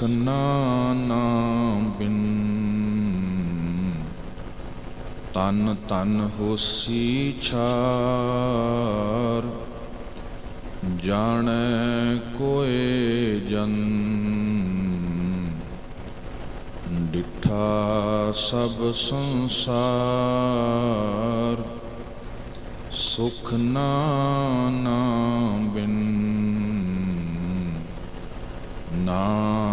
ਕੰਨਾ ਨਾਮ ਬਿਨ ਤਨ ਤਨ ਹੋਸੀ ਛਾਰ ਜਾਣੈ ਕੋਏ ਜਨ ਡਿਠਾ ਸਭ ਸੰਸਾਰ ਸੁਖ ਨਾਮ ਬਿਨ ਨਾਮ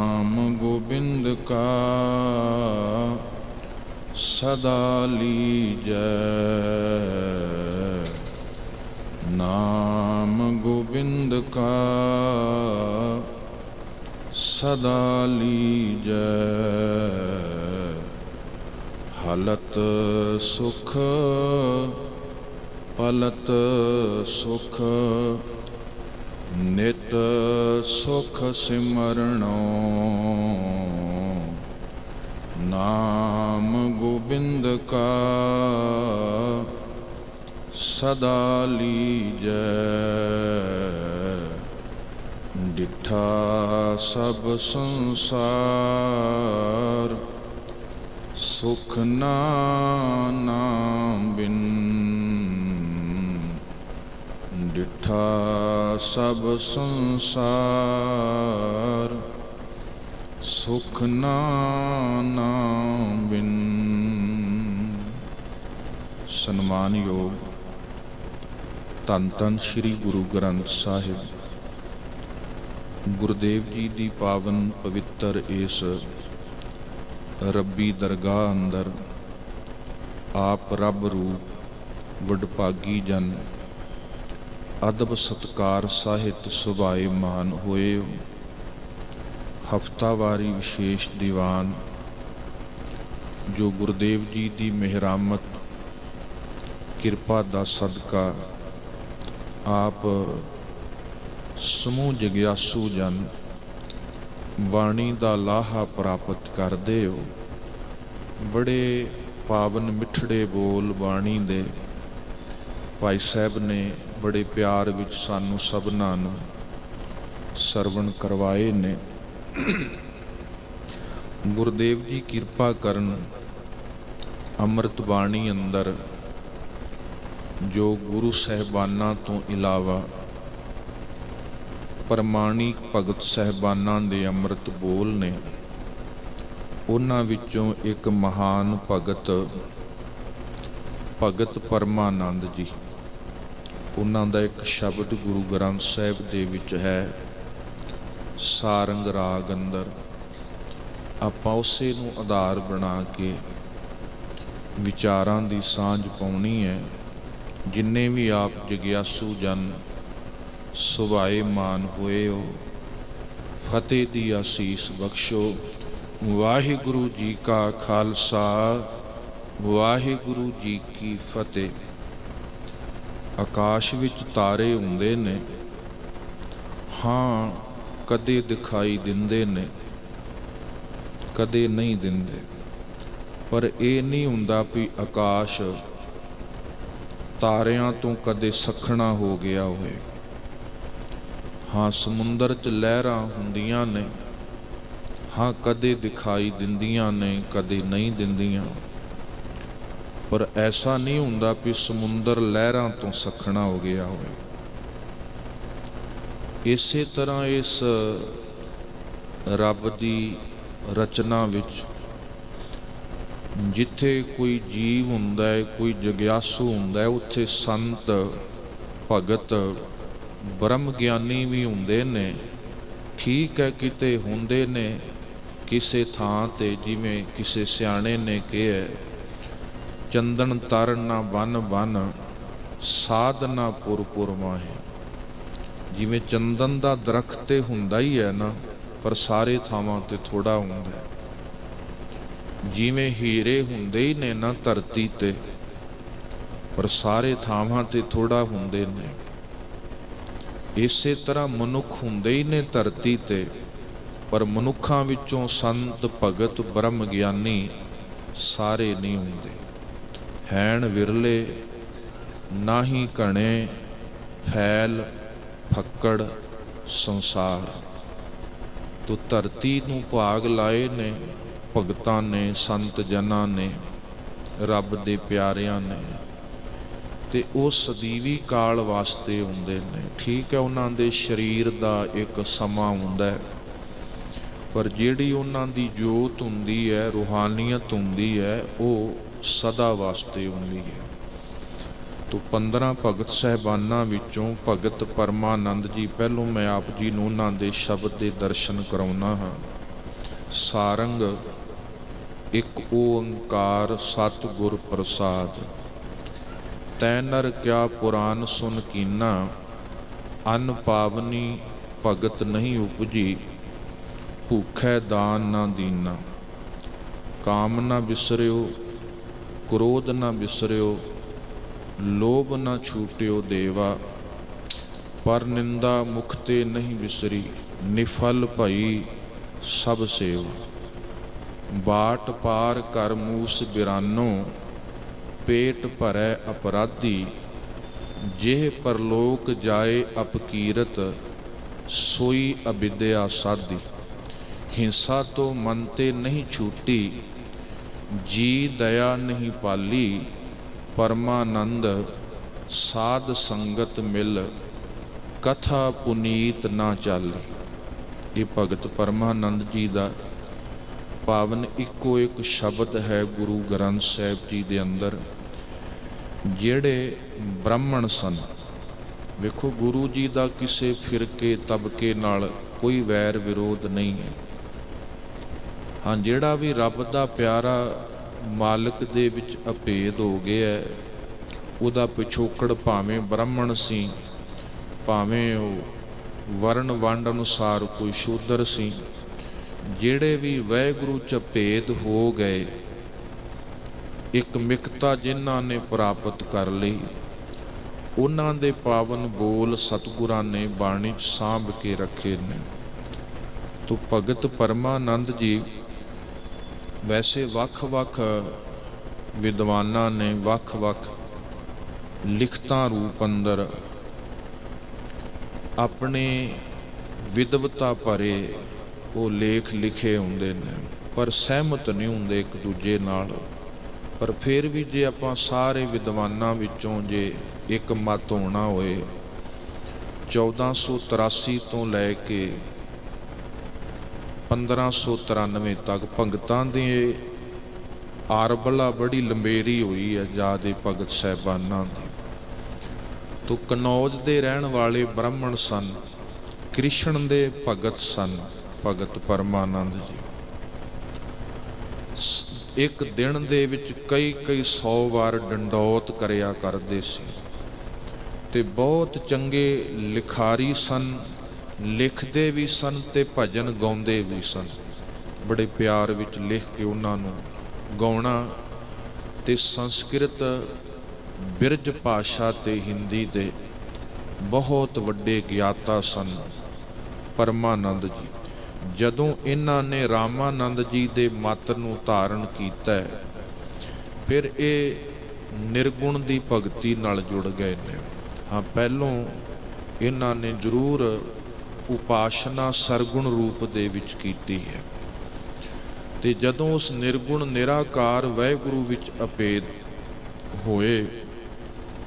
ਗੋਬਿੰਦ ਕਾ ਸਦਾ ਲੀਜੈ। ਨਾਮ ਗੋਬਿੰਦ ਕਾ ਸਦਾ ਲੀਜੈ। ਹਲਤ ਸੁਖ ਪਲਤ ਸੁਖ ਨਿਤ ਸੁਖ ਸਿਮਰਣੋ ਨਾਮ ਗੋਬਿੰਦ ਕਾ ਸਦਾ ਲੀਜੈ। ਡਿਠਾ ਸਭ ਸੰਸਾਰ ਸੁਖ ਨਾਮ ਬਿਨ ਡਿਠਾ ਸਭ ਸੰਸਾਰ, ਸੁਖ ਨਾਮ ਬਿਨ। ਸਨਮਾਨਯੋਗ ਧੰਨ ਧੰਨ ਸ੍ਰੀ ਗੁਰੂ ਗ੍ਰੰਥ ਸਾਹਿਬ। ਗੁਰਦੇਵ ਜੀ ਦੀ ਪਾਵਨ ਪਵਿੱਤਰ ਇਸ ਰੱਬੀ ਦਰਗਾਹ ਅੰਦਰ ਆਪ ਰੱਬ ਰੂਪ, ਵਡਭਾਗੀ ਜਨ ਅਦਬ ਸਤਕਾਰ ਸਾਹਿਤ ਸੁਭਾਏ ਮਾਨ ਹੋਏ। ਹਫਤਾਵਾਰੀ ਵਿਸ਼ੇਸ਼ ਦੀਵਾਨ, ਜੋ ਗੁਰਦੇਵ ਜੀ ਦੀ ਮਿਹਰਾਮਤ, ਕਿਰਪਾ ਦਾ ਸਦਕਾ, ਆਪ ਸਮੂਹ ਜਗਿਆਸੂ ਜਨ, ਬਾਣੀ ਦਾ ਲਾਹਾ ਪ੍ਰਾਪਤ ਕਰਦੇ ਹੋ। ਬੜੇ ਪਾਵਨ ਮਿੱਠੜੇ ਬੋਲ ਬਾਣੀ ਦੇ ਭਾਈ ਸਾਹਿਬ ਨੇ ਬੜੇ ਪਿਆਰ ਵਿੱਚ ਸਾਨੂੰ ਸਭਨਾਂ ਨੂੰ ਸਰਵਣ ਕਰਵਾਏ ਨੇ। ਗੁਰਦੇਵ ਜੀ ਕਿਰਪਾ ਕਰਨ ਅੰਮ੍ਰਿਤ ਬਾਣੀ ਅੰਦਰ ਜੋ ਗੁਰੂ ਸਹਿਬਾਨਾਂ ਤੋਂ ਇਲਾਵਾ ਪ੍ਰਮਾਣਿਕ ਭਗਤ ਸਹਿਬਾਨਾਂ ਦੇ ਅੰਮ੍ਰਿਤ ਬੋਲ ਨੇ, ਉਹਨਾਂ ਵਿੱਚੋਂ ਇੱਕ ਮਹਾਨ ਭਗਤ ਭਗਤ ਪਰਮਾਨੰਦ ਜੀ। ਉਹਨਾਂ ਦਾ ਇੱਕ ਸ਼ਬਦ ਗੁਰੂ ਗ੍ਰੰਥ ਸਾਹਿਬ ਦੇ ਵਿੱਚ ਹੈ, ਸਾਰੰਗ ਰਾਗ ਅੰਦਰ। ਆਪਾਂ ਉਸੇ ਨੂੰ ਆਧਾਰ ਬਣਾ ਕੇ ਵਿਚਾਰਾਂ ਦੀ ਸਾਂਝ ਪਾਉਣੀ ਹੈ। ਜਿੰਨੇ ਵੀ ਆਪ ਜਗਿਆਸੂ ਜਨ ਸੁਭਾਏ ਮਾਨ ਹੋਏ ਹੋ, ਫਤਿਹ ਦੀ ਆਸੀਸ ਬਖਸ਼ੋ। ਵਾਹਿਗੁਰੂ ਜੀ ਕਾ ਖਾਲਸਾ, ਵਾਹਿਗੁਰੂ ਜੀ ਕੀ ਫਤਿਹ। ਆਕਾਸ਼ ਵਿੱਚ ਤਾਰੇ ਹੁੰਦੇ ਨੇ ਹਾਂ ਕਦੇ ਦਿਖਾਈ ਦਿੰਦੇ ਨੇ, ਕਦੇ ਨਹੀਂ ਦਿੰਦੇ। ਪਰ ਇਹ ਨਹੀਂ ਹੁੰਦਾ ਵੀ ਆਕਾਸ਼ ਤਾਰਿਆਂ ਤੋਂ ਕਦੇ ਸਖਣਾ ਹੋ ਗਿਆ ਹੋਵੇ। ਹਾਂ, ਸਮੁੰਦਰ 'ਚ ਲਹਿਰਾਂ ਹੁੰਦੀਆਂ ਨੇ, ਹਾਂ, ਕਦੇ ਦਿਖਾਈ ਦਿੰਦੀਆਂ ਨੇ, ਕਦੇ ਨਹੀਂ ਦਿੰਦੀਆਂ। ਪਰ ਐਸਾ ਨਹੀਂ ਹੁੰਦਾ ਕਿ ਸਮੁੰਦਰ ਲਹਿਰਾਂ ਤੋਂ ਸਖਣਾ ਹੋ ਗਿਆ ਹੋਵੇ। ਇਸੇ ਤਰ੍ਹਾਂ ਇਸ ਰੱਬ ਦੀ ਰਚਨਾ ਵਿੱਚ ਜਿੱਥੇ ਕੋਈ ਜੀਵ ਹੁੰਦਾ ਹੈ, ਕੋਈ ਜਗਿਆਸੂ ਹੁੰਦਾ ਹੈ, ਉੱਥੇ ਸੰਤ, ਭਗਤ ਬ੍ਰਹਮ ਗਿਆਨੀ ਵੀ ਹੁੰਦੇ ਨੇ। ਠੀਕ ਹੈ, ਕਿਤੇ ਹੁੰਦੇ ਨੇ, ਕਿਸੇ ਥਾਂ ਤੇ, ਜਿਵੇਂ ਕਿਸੇ ਸਿਆਣੇ ਨੇ ਕਿਹਾ ਚੰਦਨ ਤਰਨ ਨਾ ਬਨ ਬਨ ਸਾਧਨਾ ਪੁਰ ਪੁਰ ਮਾਹੇ। ਜਿਵੇਂ ਚੰਦਨ ਦਾ ਦਰਖਤ ਤੇ ਹੁੰਦਾ ਹੀ ਹੈ ਨਾ, ਪਰ ਸਾਰੇ ਥਾਵਾਂ ਤੇ ਥੋੜਾ ਹੁੰਦਾ ਹੈ। ਜਿਵੇਂ ਹੀਰੇ ਹੁੰਦੇ ਹੀ ਨੇ ਨਾ ਧਰਤੀ ਤੇ, ਪਰ ਸਾਰੇ ਥਾਵਾਂ ਤੇ ਥੋੜਾ ਹੁੰਦੇ ਨੇ। ਇਸੇ ਤਰ੍ਹਾਂ ਮਨੁੱਖ ਹੁੰਦੇ ਹੀ ਨੇ ਧਰਤੀ ਤੇ, ਪਰ ਮਨੁੱਖਾਂ ਵਿੱਚੋਂ ਸੰਤ ਭਗਤ ਬ੍ਰਹਮ ਗਿਆਨੀ ਸਾਰੇ ਨਹੀਂ ਹੁੰਦੇ। ਹੈਣ ਵਿਰਲੇ, ਨਾਹੀ ਘਣੇ, ਫੈਲ, ਫੱਕੜ, ਸੰਸਾਰ। ਤੋ ਧਰਤੀ ਨੂੰ ਭਾਗ ਲਾਏ ਨੇ, ਭਗਤਾਂ ਨੇ, ਸੰਤ ਜਨਾਂ ਨੇ, ਰੱਬ ਦੇ ਪਿਆਰਿਆਂ ਨੇ। ਤੇ ਉਹ ਸਦੀਵੀ ਕਾਲ ਵਾਸਤੇ ਹੁੰਦੇ ਨੇ। ਠੀਕ ਹੈ, ਉਹਨਾਂ ਦੇ ਸਰੀਰ ਦਾ ਇੱਕ ਸਮਾਂ ਹੁੰਦਾ ਹੈ। ਪਰ ਜਿਹੜੀ ਉਹਨਾਂ ਦੀ ਜੋਤ ਹੁੰਦੀ ਹੈ, ਰੂਹਾਨੀਅਤ ਹੁੰਦੀ ਹੈ, ਉਹ ਸਦਾ ਵਾਸਤੇ ਹੁੰਦੀ ਹੈ। ਤੋ 15 ਭਗਤ ਸਹਿਬਾਨਾਂ ਵਿੱਚੋਂ ਭਗਤ ਪਰਮਾਨੰਦ ਜੀ, ਪਹਿਲੋਂ ਮੈਂ ਆਪ ਜੀ ਨੂੰ ਉਹਨਾਂ ਦੇ ਸ਼ਬਦ ਦੇ ਦਰਸ਼ਨ ਕਰਾਉਣਾ ਹਾਂ। ਸਾਰੰਗ, ਇੱਕ ਓੰਕਾਰ ਸਤਿਗੁਰ ਪ੍ਰਸਾਦ। ਤੈ ਨਰ ਕਿਆ ਪੁਰਾਨ ਸੁਨ ਕੀਨਾ, ਅਨ ਪਾਵਨੀ ਭਗਤ ਨਹੀਂ ਉਪਜੀ, ਭੂਖੈ ਦਾਨ ਨਾ ਦੀਨਾ। ਕਾਮ ਨਾ ਵਿਸਰਿਓ ਕ੍ਰੋਧ ਨਾ ਵਿਸਰਿਓ ਲੋਭ ਨਾ ਛੂਟਿਓ ਦੇਵਾ, ਪਰ ਨਿੰਦਾ ਮੁਖ ਤੇ ਨਹੀਂ ਵਿਸਰੀ ਨਿਫਲ ਭਈ ਸਭ ਸੇਵ। ਬਾਟ ਪਾਰ ਕਰ ਮੂਸ ਬਿਰਾਨੋ, ਪੇਟ ਭਰੈ ਅਪਰਾਧੀ, ਜਿਹ ਪਰਲੋਕ ਜਾਏ ਅਪਕੀਰਤ ਸੋਈ ਅਬਿਦਿਆ ਸਾਧੀ। ਹਿੰਸਾ ਤੋਂ ਮਨ ਤੇ ਨਹੀਂ ਛੂਟੀ ਜੀ ਦਇਆ ਨਹੀਂ ਪਾਲੀ, ਪਰਮਾਨੰਦ ਸਾਧ ਸੰਗਤ ਮਿਲ, ਕਥਾ ਪੁਨੀਤ ਨਾ ਚਾਲੀ। ਇਹ ਭਗਤ ਪਰਮਾਨੰਦ ਜੀ ਦਾ ਪਾਵਨ ਇੱਕੋ ਇੱਕ ਸ਼ਬਦ ਹੈ ਗੁਰੂ ਗ੍ਰੰਥ ਸਾਹਿਬ ਜੀ ਦੇ ਅੰਦਰ, ਜਿਹੜੇ ਬ੍ਰਾਹਮਣ ਸਨ। ਵੇਖੋ ਗੁਰੂ ਜੀ ਦਾ ਕਿਸੇ ਫਿਰਕੇ ਤਬਕੇ ਨਾਲ ਕੋਈ ਵੈਰ ਵਿਰੋਧ ਨਹੀਂ ਹੈ। ਹਾਂ ਜਿਹੜਾ ਵੀ ਰੱਬ ਦਾ ਪਿਆਰਾ ਮਾਲਕ ਦੇ ਵਿੱਚ ਅਭੇਦ ਹੋ ਗਿਆ ਹੈ, ਉਹਦਾ ਪਿਛੋਕੜ ਭਾਵੇਂ ਬ੍ਰਾਹਮਣ ਸੀ ਭਾਵੇਂ ਉਹ ਵਰਣ ਵੰਡ ਅਨੁਸਾਰ ਕੋਈ ਸ਼ੂਦਰ ਸੀ ਜਿਹੜੇ ਵੀ ਵਾਹਿਗੁਰੂ ਚ ਭੇਦ ਹੋ ਗਏ ਇੱਕ ਮਿਕਤਾ ਜਿਨ੍ਹਾਂ ਨੇ ਪ੍ਰਾਪਤ ਕਰ ਲਈ ਉਹਨਾਂ ਦੇ ਪਾਵਨ ਬੋਲ ਸਤਿਗੁਰਾਂ ਨੇ ਬਾਣੀ ਚ ਸਾਂਭ ਕੇ ਰੱਖੇ ਨੇ। ਤੋ ਭਗਤ ਪਰਮਾਨੰਦ ਜੀ ਵੈਸੇ ਵੱਖ-ਵੱਖ ਵਿਦਵਾਨਾਂ ਨੇ ਵੱਖ-ਵੱਖ ਲਿਖਤਾਂ ਰੂਪ ਅੰਦਰ ਆਪਣੇ ਵਿਦਵਤਾ ਭਰੇ ਉਹ ਲੇਖ ਲਿਖੇ ਹੁੰਦੇ ਨੇ, ਪਰ ਸਹਿਮਤ ਨਹੀਂ ਹੁੰਦੇ ਇੱਕ ਦੂਜੇ ਨਾਲ। ਪਰ ਫਿਰ ਵੀ ਜੇ ਆਪਾਂ ਸਾਰੇ ਵਿਦਵਾਨਾਂ ਵਿੱਚੋਂ ਜੇ ਇੱਕ ਮਤ ਹੋਣਾ ਹੋਏ 1483 ਤੋਂ ਲੈ ਕੇ 1593 ਤੱਕ ਭਗਤਾਂ ਦੇ ਆਰਬਲਾ ਬੜੀ ਲੰਬੇਰੀ ਹੋਈ ਹੈ ਜਾਦੇ ਭਗਤ ਸਹਿਬਾਨਾਂ ਦੀ। ਤੋ ਕਨੌਜ ਦੇ ਰਹਿਣ ਵਾਲੇ ਬ੍ਰਾਹਮਣ ਸਨ, ਕ੍ਰਿਸ਼ਨ ਦੇ ਭਗਤ ਸਨ, ਭਗਤ ਪਰਮਾਨੰਦ ਜੀ। ਇੱਕ ਦਿਨ ਦੇ ਵਿੱਚ ਕਈ ਕਈ 100 ਵਾਰ ਡੰਡੌਤ ਕਰਿਆ ਕਰਦੇ ਸੀ। ਤੇ ਬਹੁਤ ਚੰਗੇ ਲਿਖਾਰੀ ਸਨ ਲਿਖਦੇ ਵੀ ਸਨ ਤੇ ਭਜਨ ਗਾਉਂਦੇ ਵੀ ਸਨ। ਬੜੇ ਪਿਆਰ ਵਿੱਚ ਲਿਖ ਕੇ ਉਹਨਾਂ ਨੂੰ ਗਾਉਣਾ ਤੇ ਸੰਸਕ੍ਰਿਤ ਬਿਰਜ ਭਾਸ਼ਾ ਤੇ ਹਿੰਦੀ ਦੇ ਬਹੁਤ ਵੱਡੇ ਗਿਆਤਾ ਸਨ ਪਰਮਾਨੰਦ ਜੀ। ਜਦੋਂ ਇਹਨਾਂ ਨੇ ਰਾਮਾਨੰਦ ਜੀ ਦੇ ਮਤ ਨੂੰ ਧਾਰਨ ਕੀਤਾ, ਫਿਰ ਇਹ ਨਿਰਗੁਣ ਦੀ ਭਗਤੀ ਨਾਲ ਜੁੜ ਗਏ ਨੇ। ਹਾਂ, ਪਹਿਲੋਂ ਇਹਨਾਂ ਨੇ ਜ਼ਰੂਰ ਉਪਾਸ਼ਨਾ ਸਰਗੁਣ ਰੂਪ ਦੇ ਵਿੱਚ ਕੀਤੀ ਹੈ। ਤੇ ਜਦੋਂ ਉਸ ਨਿਰਗੁਣ ਨਿਰਾਕਾਰ ਵਾਹਿਗੁਰੂ ਵਿੱਚ ਅਪੇਦ ਹੋਏ,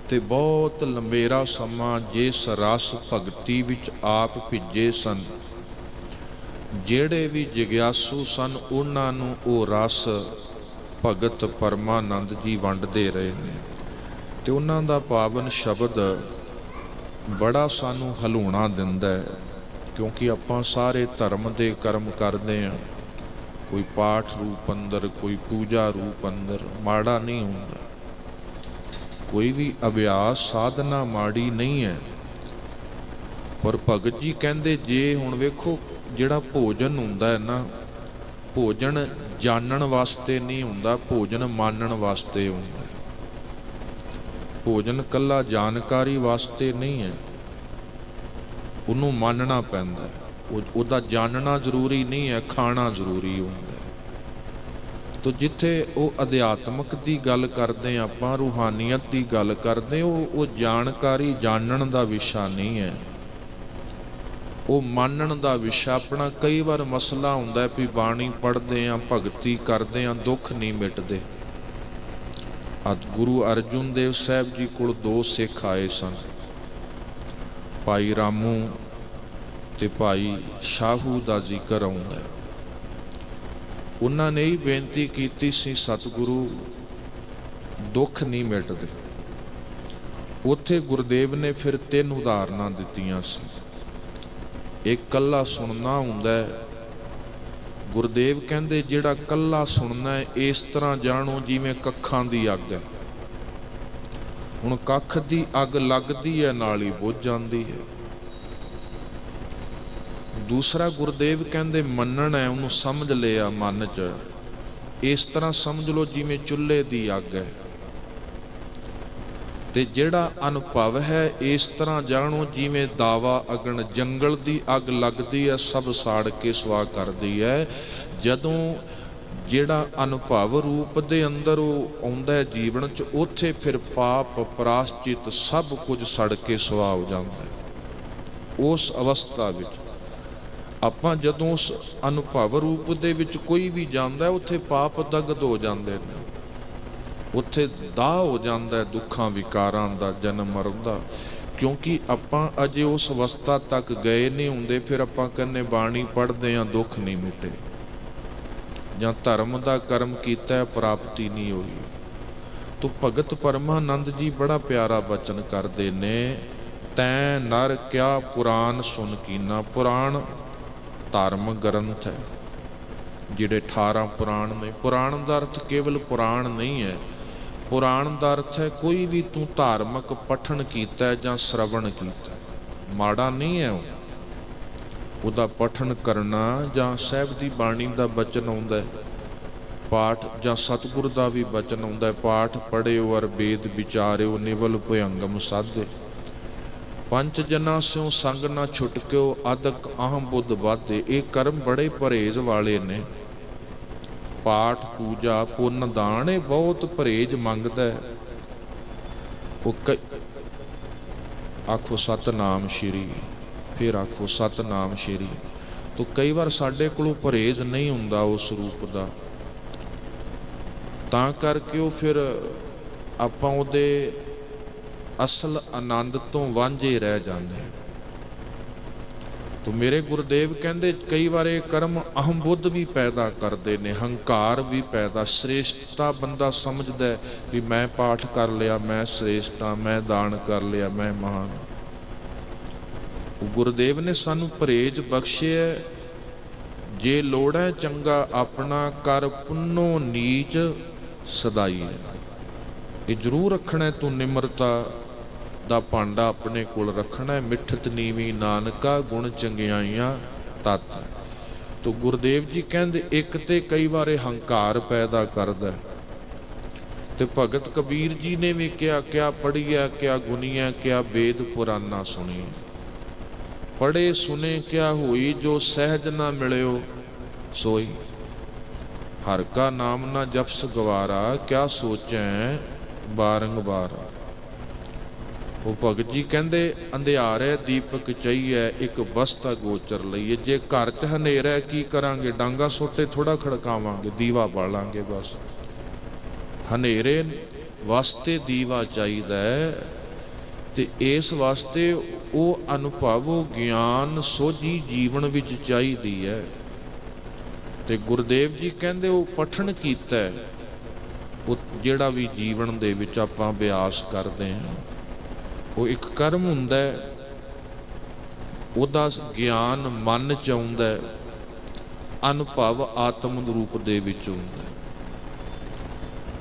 ਤੇ ਬਹੁਤ ਲੰਬੇਰਾ ਸਮਾਂ ਜਿਸ ਰਸ ਭਗਤੀ ਵਿੱਚ ਆਪ ਭਿੱਜੇ ਸਨ, ਜਿਹੜੇ ਵੀ ਜਿਗਿਆਸੂ ਸਨ, ਉਹਨਾਂ ਨੂੰ ਉਹ ਰਸ ਭਗਤ ਪਰਮਾਨੰਦ ਜੀ ਵੰਡਦੇ ਰਹੇ ਨੇ। ਤੇ ਉਹਨਾਂ ਦਾ ਪਾਵਨ ਸ਼ਬਦ ਬੜਾ ਸਾਨੂੰ ਹਲੂਣਾ ਦਿੰਦਾ ਹੈ। ਕਿਉਂਕਿ ਆਪਾਂ ਸਾਰੇ ਧਰਮ ਦੇ ਕਰਮ ਕਰਦੇ ਹਾਂ। ਕੋਈ ਪਾਠ ਰੂਪ ਅੰਦਰ, ਕੋਈ ਪੂਜਾ ਰੂਪ ਅੰਦਰ, ਮਾੜਾ ਨਹੀਂ ਹੁੰਦਾ। ਕੋਈ ਵੀ ਅਭਿਆਸ, ਸਾਧਨਾ ਮਾੜੀ ਨਹੀਂ ਹੈ। ਪਰ ਭਗਤ ਜੀ ਕਹਿੰਦੇ, ਜੇ ਹੁਣ ਵੇਖੋ, ਜਿਹੜਾ ਭੋਜਨ ਹੁੰਦਾ ਹੈ ਨਾ, ਭੋਜਨ ਜਾਣਨ ਵਾਸਤੇ ਨਹੀਂ ਹੁੰਦਾ, ਭੋਜਨ ਮਾਨਣ ਵਾਸਤੇ ਹੁੰਦਾ ਭੋਜਨ ਕੱਲਾ ਜਾਣਕਾਰੀ ਵਾਸਤੇ ਨਹੀਂ ਹੈ। ਉਹਨੂੰ ਮੰਨਣਾ ਪੈਂਦਾ ਹੈ। ਉਹਦਾ ਜਾਣਨਾ ਜ਼ਰੂਰੀ ਨਹੀਂ ਹੈ, ਖਾਣਾ ਜ਼ਰੂਰੀ ਹੁੰਦਾ ਹੈ। ਤੋ ਜਿੱਥੇ ਉਹ ਅਧਿਆਤਮਕ ਦੀ ਗੱਲ ਕਰਦੇ ਹਾਂ, ਆਪਾਂ ਰੂਹਾਨੀਅਤ ਦੀ ਗੱਲ ਕਰਦੇ ਉਹ ਉਹ ਜਾਣਕਾਰੀ ਜਾਣਨ ਦਾ ਵਿਸ਼ਾ ਨਹੀਂ ਹੈ। ਉਹ ਮੰਨਣ ਦਾ ਵਿਸ਼ਾ ਆਪਣਾ ਕਈ ਵਾਰ ਮਸਲਾ ਹੁੰਦਾ ਹੈ ਵੀ ਬਾਣੀ ਪੜ੍ਹਦੇ ਆਂ ਭਗਤੀ ਕਰਦੇ ਆਂ ਦੁੱਖ ਨਹੀਂ ਮਿਟਦੇ। ਅਦ ਗੁਰੂ ਅਰਜੁਨ ਦੇਵ ਸਾਹਿਬ ਜੀ ਕੋਲ ਦੋ ਸਿੱਖ ਆਏ ਸਨ। ਭਾਈ ਰਾਮੂ ਤੇ ਭਾਈ ਸ਼ਾਹੂ ਦਾ ਜ਼ਿਕਰ ਆਉਂਦਾ ਹੈ। ਉਹਨਾਂ ਨੇ ਹੀ ਬੇਨਤੀ ਕੀਤੀ ਸੀ, ਸਤਿਗੁਰੂ ਦੁੱਖ ਨਹੀਂ ਮਿਟਦੇ। ਉੱਥੇ ਗੁਰਦੇਵ ਨੇ ਫਿਰ ਤਿੰਨ ਉਦਾਹਰਨਾਂ ਦਿੱਤੀਆਂ ਸੀ। ਇੱਕ ਕੱਲਾ ਸੁਣਨਾ ਹੁੰਦਾ ਹੈ। ਗੁਰਦੇਵ ਕਹਿੰਦੇ, ਜਿਹੜਾ ਕੱਲਾ ਸੁਣਨਾ ਹੈ, ਇਸ ਤਰ੍ਹਾਂ ਜਾਣੋ ਜਿਵੇਂ ਕੱਖਾਂ ਦੀ ਅੱਗ ਹੈ। ਹੁਣ ਕੱਖ ਦੀ ਅੱਗ ਲੱਗਦੀ ਹੈ ਨਾਲ ਹੀ ਬੁਝ ਜਾਂਦੀ ਹੈ ਦੂਸਰਾ ਗੁਰਦੇਵ ਕਹਿੰਦੇ, ਮੰਨਣ ਹੈ ਉਹਨੂੰ ਸਮਝ ਲਿਆ ਮਨ 'ਚ। ਇਸ ਤਰ੍ਹਾਂ ਸਮਝ ਲਓ ਜਿਵੇਂ ਚੁੱਲ੍ਹੇ ਦੀ ਅੱਗ ਹੈ ਤੇ ਜਿਹੜਾ ਅਨੁਭਵ ਹੈ, ਇਸ ਤਰ੍ਹਾਂ ਜਾਣੋ ਜਿਵੇਂ ਦਾਵਾ ਅਗਣ, ਜੰਗਲ ਦੀ ਅੱਗ ਲੱਗਦੀ ਹੈ ਸਭ ਸਾੜ ਕੇ ਸੁਆਹ ਕਰਦੀ ਹੈ ਜਦੋਂ ਜਿਹੜਾ ਅਨੁਭਵ ਰੂਪ ਦੇ ਅੰਦਰ ਉਹ ਆਉਂਦਾ ਹੈ ਜੀਵਨ ਚ ਉੱਥੇ ਫਿਰ ਪਾਪ ਪ੍ਰਾਸ਼ਚਿਤ ਸਭ ਕੁਝ ਸੜ ਕੇ ਸੁਆਹ ਹੋ ਜਾਂਦਾ ਹੈ। ਉਸ ਅਵਸਥਾ ਵਿੱਚ ਆਪਾਂ ਜਦੋਂ ਉਸ ਅਨੁਭਵ ਰੂਪ ਦੇ ਵਿੱਚ ਕੋਈ ਵੀ ਜਾਂਦਾ ਹੈ, ਉੱਥੇ ਪਾਪ ਦਗਦ ਹੋ ਜਾਂਦੇ ਨੇ। ਉੱਥੇ ਦਾ ਹੋ ਜਾਂਦਾ ਹੈ ਦੁੱਖਾਂ ਵਿਕਾਰਾਂ ਦਾ ਜਨਮ ਮਰਨ ਦਾ। ਕਿਉਂਕਿ ਆਪਾਂ ਅਜੇ ਉਸ ਅਵਸਥਾ ਤੱਕ ਗਏ ਨਹੀਂ ਹੁੰਦੇ ਫਿਰ ਆਪਾਂ ਕਹਿੰਨੇ ਬਾਣੀ ਪੜ੍ਹਦੇ ਆ ਦੁੱਖ ਨਹੀਂ ਮਿਟੇ। ਜਾਂ ਧਰਮ ਦਾ ਕਰਮ ਕੀਤਾ ਪ੍ਰਾਪਤੀ ਨਹੀਂ ਹੋਈ। ਤੋ ਭਗਤ ਪਰਮਾਨੰਦ ਜੀ ਬੜਾ ਪਿਆਰਾ ਬਚਨ ਕਰਦੇ ਨੇ। ਤੈ ਨਰ ਕਿਆ ਪੁਰਾਨ ਸੁਨ ਕੀਨਾ। ਪੁਰਾਣ ਧਰਮ ਗ੍ਰੰਥ ਹੈ। ਜਿਹੜੇ 18 ਪੁਰਾਣ ਨੇ, ਪੁਰਾਣ ਦਾ ਅਰਥ ਕੇਵਲ ਪੁਰਾਣ ਨਹੀਂ ਹੈ। ਪੁਰਾਣ ਦਾ ਅਰਥ ਹੈ ਕੋਈ ਵੀ ਤੂੰ ਧਾਰਮਿਕ ਪਠਣ ਕੀਤਾ ਜਾਂ ਸ਼ਰਵਣ ਕੀਤਾ ਮਾੜਾ ਨਹੀਂ ਹੈ ਉਹ। ਉਹਦਾ ਪਠਨ ਕਰਨਾ ਜਾਂ ਸਾਹਿਬ ਦੀ ਬਾਣੀ ਦਾ ਬਚਨ ਆਉਂਦਾ ਹੈ। ਪਾਠ ਜਾਂ ਸਤਿਗੁਰ ਦਾ ਵੀ ਬਚਨ ਆਉਂਦਾ ਹੈ। ਪਾਠ ਪੜਿਓ ਅਰ ਵੇਦ ਵਿਚਾਰਿਓ, ਨਿਵਲ ਭਯੰਗਮ ਸਾਧੇ। ਪੰਜ ਜਨਾ ਸਿਓ ਸੰਗ ਨਾ ਛੁਟਕਿਓ, ਅਦਕ ਆਹ ਬੁੱਧ ਵਾਧੇ। ਇਹ ਕਰਮ ਬੜੇ ਪਰਹੇਜ਼ ਵਾਲੇ ਨੇ। ਪਾਠ, ਪੂਜਾ, ਪੁੰਨ, ਦਾਨ, ਇਹ ਬਹੁਤ ਪਰਹੇਜ਼ ਮੰਗਦਾ ਹੈ। ਉਹ ਆਖੋ ਸਤਨਾਮ ਸ਼੍ਰੀ ਫਿਰ ਆਖੋ ਸਤਨਾਮ ਸ਼੍ਰੀ। ਤੋ ਕਈ ਵਾਰ ਸਾਡੇ ਕੋਲੋਂ ਪਰਹੇਜ਼ ਨਹੀਂ ਹੁੰਦਾ ਉਸ ਰੂਪ ਦਾ। ਤਾਂ ਕਰਕੇ ਉਹ ਫਿਰ ਆਪਾਂ ਉਹਦੇ ਅਸਲ ਆਨੰਦ ਤੋਂ ਵਾਂਝੇ ਰਹਿ ਜਾਂਦੇ ਹਾਂ। ਤੋ ਮੇਰੇ ਗੁਰਦੇਵ ਕਹਿੰਦੇ ਕਈ ਵਾਰ ਇਹ ਕਰਮ ਅਹੰ ਬੁੱਧ ਵੀ ਪੈਦਾ ਕਰਦੇ ਨੇ, ਹੰਕਾਰ ਵੀ ਪੈਦਾ, ਸ੍ਰੇਸ਼ਟਤਾ ਬੰਦਾ ਸਮਝਦਾ ਵੀ ਮੈਂ ਪਾਠ ਕਰ ਲਿਆ, ਮੈਂ ਸ੍ਰੇਸ਼ਟ ਹਾਂ, ਮੈਂ ਦਾਨ ਕਰ ਲਿਆ, ਮੈਂ ਮਹਾਨ ਹਾਂ। ਗੁਰਦੇਵ ਨੇ ਸਾਨੂੰ ਪਰਹੇਜ ਬਖਸ਼ਿਆ ਜੇ ਲੋੜ ਹੈ ਚੰਗਾ ਆਪਣਾ ਕਰ ਪੁੰਨੋ ਨੀਚ ਸਦਾਈ ਇਹ ਜ਼ਰੂਰ ਰੱਖਣਾ ਤੂੰ ਨਿਮਰਤਾ ਦਾ ਭਾਂਡਾ ਆਪਣੇ ਕੋਲ ਰੱਖਣਾ ਹੈ। ਮਿੱਠਤ ਨੀਵੀਂ ਨਾਨਕਾ ਗੁਣ ਚੰਗਿਆਈਆਂ ਤਤ ਤੋ ਗੁਰਦੇਵ ਜੀ ਕਹਿੰਦੇ, ਇੱਕ ਤੇ ਕਈ ਵਾਰੇ ਹੰਕਾਰ ਪੈਦਾ ਕਰਦਾ ਤੇ ਭਗਤ ਕਬੀਰ ਜੀ ਨੇ ਵੀ ਕਿਹਾ, ਕਿਆ ਪੜੀਆ ਕਿਆ ਗੁਨੀਆ ਕਿਆ ਵੇਦ ਪੁਰਾਣਾ ਸੁਣੀ ਪੜੇ ਸੁਨੇ ਕਿਆ ਹੋਈ ਜੋ ਸਹਿਜ ਨਾ ਮਿਲਿਓ ਸੋਈ। ਹਰ ਕਾ ਨਾਮ ਨਾ ਜਪਸ ਗਵਾਰਾ, ਕਿਆ ਸੋਚੈ ਬਾਰੰਗਬਾਰ। ਉਹ ਭਗਤ ਜੀ ਕਹਿੰਦੇ, ਅੰਧਿਆਰੇ ਦੀਪਕ ਚਾਹੀਏ ਇੱਕ ਬਸਤਾ ਗੋਚਰ ਲਈਏ। ਜੇ ਘਰ 'ਚ ਹਨੇਰਾ, ਕੀ ਕਰਾਂਗੇ? ਡਾਂਗਾ ਸੋਟੇ ਥੋੜਾ ਖੜਕਾਵਾਂਗੇ, ਦੀਵਾ ਬਾਲਾਂਗੇ ਬਸ। ਹਨੇਰੇ ਵਾਸਤੇ ਦੀਵਾ ਚਾਹੀਦਾ ਤੇ ਇਸ ਵਾਸਤੇ ਉਹ ਅਨੁਭਵ ਉਹ ਗਿਆਨ ਸੋਝੀ ਜੀਵਨ ਵਿੱਚ ਚਾਹੀਦੀ ਹੈ। ਤੇ ਗੁਰਦੇਵ ਜੀ ਕਹਿੰਦੇ ਉਹ ਪਠਣ ਕੀਤਾ ਉਹ ਜਿਹੜਾ ਵੀ ਜੀਵਨ ਦੇ ਵਿੱਚ ਆਪਾਂ ਅਭਿਆਸ ਕਰਦੇ ਹਾਂ, ਉਹ ਇੱਕ ਕਰਮ ਹੁੰਦਾ ਹੈ। ਉਹਦਾ ਗਿਆਨ ਮਨ ਚ ਆਉਂਦਾ ਹੈ। ਅਨੁਭਵ ਆਤਮ ਰੂਪ ਦੇ ਵਿੱਚ ਹੁੰਦਾ ਹੈ।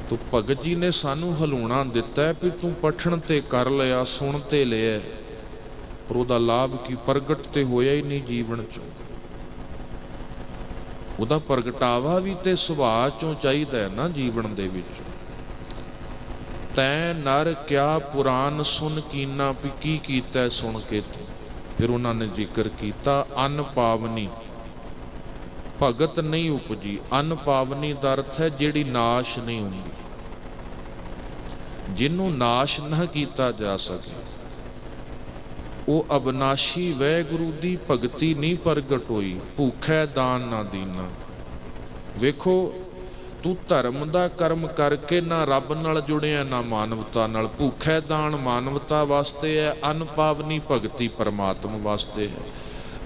ਤੋ ਭਗਤ ਜੀ ਨੇ ਸਾਨੂੰ ਹਲੂਣਾ ਦਿੱਤਾ ਵੀ ਤੂੰ ਪਠਣ ਤੇ ਕਰ ਲਿਆ, ਸੁਣ ਤੇ ਲਿਆ ਪਰ ਉਹਦਾ ਲਾਭ ਕੀ? ਪ੍ਰਗਟ ਤੇ ਹੋਇਆ ਹੀ ਨਹੀਂ ਜੀਵਨ ਚੋਂ। ਉਹਦਾ ਪ੍ਰਗਟਾਵਾ ਵੀ ਤੇ ਸੁਭਾਅ ਚੋਂ ਚਾਹੀਦਾ ਹੈ ਨਾ ਜੀਵਨ ਦੇ ਵਿੱਚ। ਤੈ ਨਰ ਕਿਆ ਪੁਰਾਨ ਸੁਨ ਕੀਨਾ ਵੀ ਕੀ ਕੀਤਾ ਸੁਣ ਕੇ ਤੂੰ? ਫਿਰ ਉਹਨਾਂ ਨੇ ਜ਼ਿਕਰ ਕੀਤਾ, ਅਨ ਪਾਵਨੀ। ਭਗਤ ਨਹੀਂ ਉਪਜੀ, ਅਨ ਪਾਵਨੀ ਦਾ ਅਰਥ ਹੈ ਜਿਹੜੀ ਨਾਸ਼ ਨਹੀਂ ਹੁੰਦੀ। ਜਿਹਨੂੰ ਨਾਸ਼ ਨਾ ਕੀਤਾ ਜਾ ਸਕੇ। ਉਹ ਅਬਨਾਸ਼ੀ ਵੈਗੁਰੂ ਦੀ ਭਗਤੀ ਨਹੀਂ ਪ੍ਰਗਟ ਹੋਈ ਭੁੱਖੈ ਦਾਨ ਨਾ ਦੀਨਾ। ਵੇਖੋ, ਤੂੰ ਧਰਮ ਦਾ ਕਰਮ ਕਰਕੇ ਨਾ ਰੱਬ ਨਾਲ ਜੁੜਿਆ, ਨਾ ਮਾਨਵਤਾ ਨਾਲ। ਭੁੱਖੈ ਦਾਨ ਮਾਨਵਤਾ ਵਾਸਤੇ ਹੈ ਅਨਪਾਵਨੀ ਭਗਤੀ ਪਰਮਾਤਮਾ ਵਾਸਤੇ ਹੈ।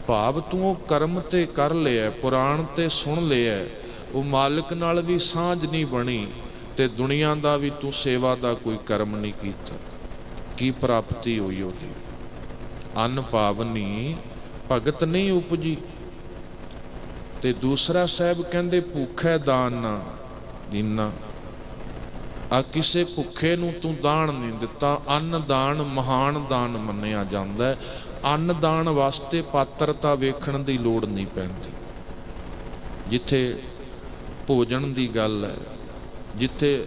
ਭਾਵ ਤੂੰ ਉਹ ਕਰਮ ਤੇ ਕਰ ਲਿਆ, ਪੁਰਾਣ ਤੇ ਸੁਣ ਲਿਆ। ਉਹ ਮਾਲਕ ਨਾਲ ਵੀ ਸਾਂਝ ਨਹੀਂ ਬਣੀ ਤੇ ਦੁਨੀਆ ਦਾ ਵੀ ਤੂੰ ਸੇਵਾ ਦਾ ਕੋਈ ਕਰਮ ਨਹੀਂ ਕੀਤਾ। ਕੀ ਪ੍ਰਾਪਤੀ ਹੋਈ ਉਹਦੀ? ਅਨ ਪਾਵਨੀ ਭਗਤ ਨਹੀਂ ਉਪਜੀ। ਤੇ ਦੂਸਰਾ ਸਾਹਿਬ ਕਹਿੰਦੇ, ਭੁੱਖੇ ਦਾਨ ਨਾ ਦੀਨਾ। ਆ ਕਿਸੇ ਭੁੱਖੇ ਨੂੰ ਤੂੰ ਦਾਨ ਨਹੀਂ ਦਿੱਤਾ। ਅੰਨ ਦਾਨ ਮਹਾਨ ਦਾਨ ਮੰਨਿਆ ਜਾਂਦਾ ਹੈ। ਅੰਨ ਦਾਨ ਵਾਸਤੇ ਪਾਤਰਤਾ ਵੇਖਣ ਦੀ ਲੋੜ ਨਹੀਂ ਪੈਂਦੀ। ਜਿੱਥੇ ਭੋਜਨ ਦੀ ਗੱਲ ਹੈ, ਜਿੱਥੇ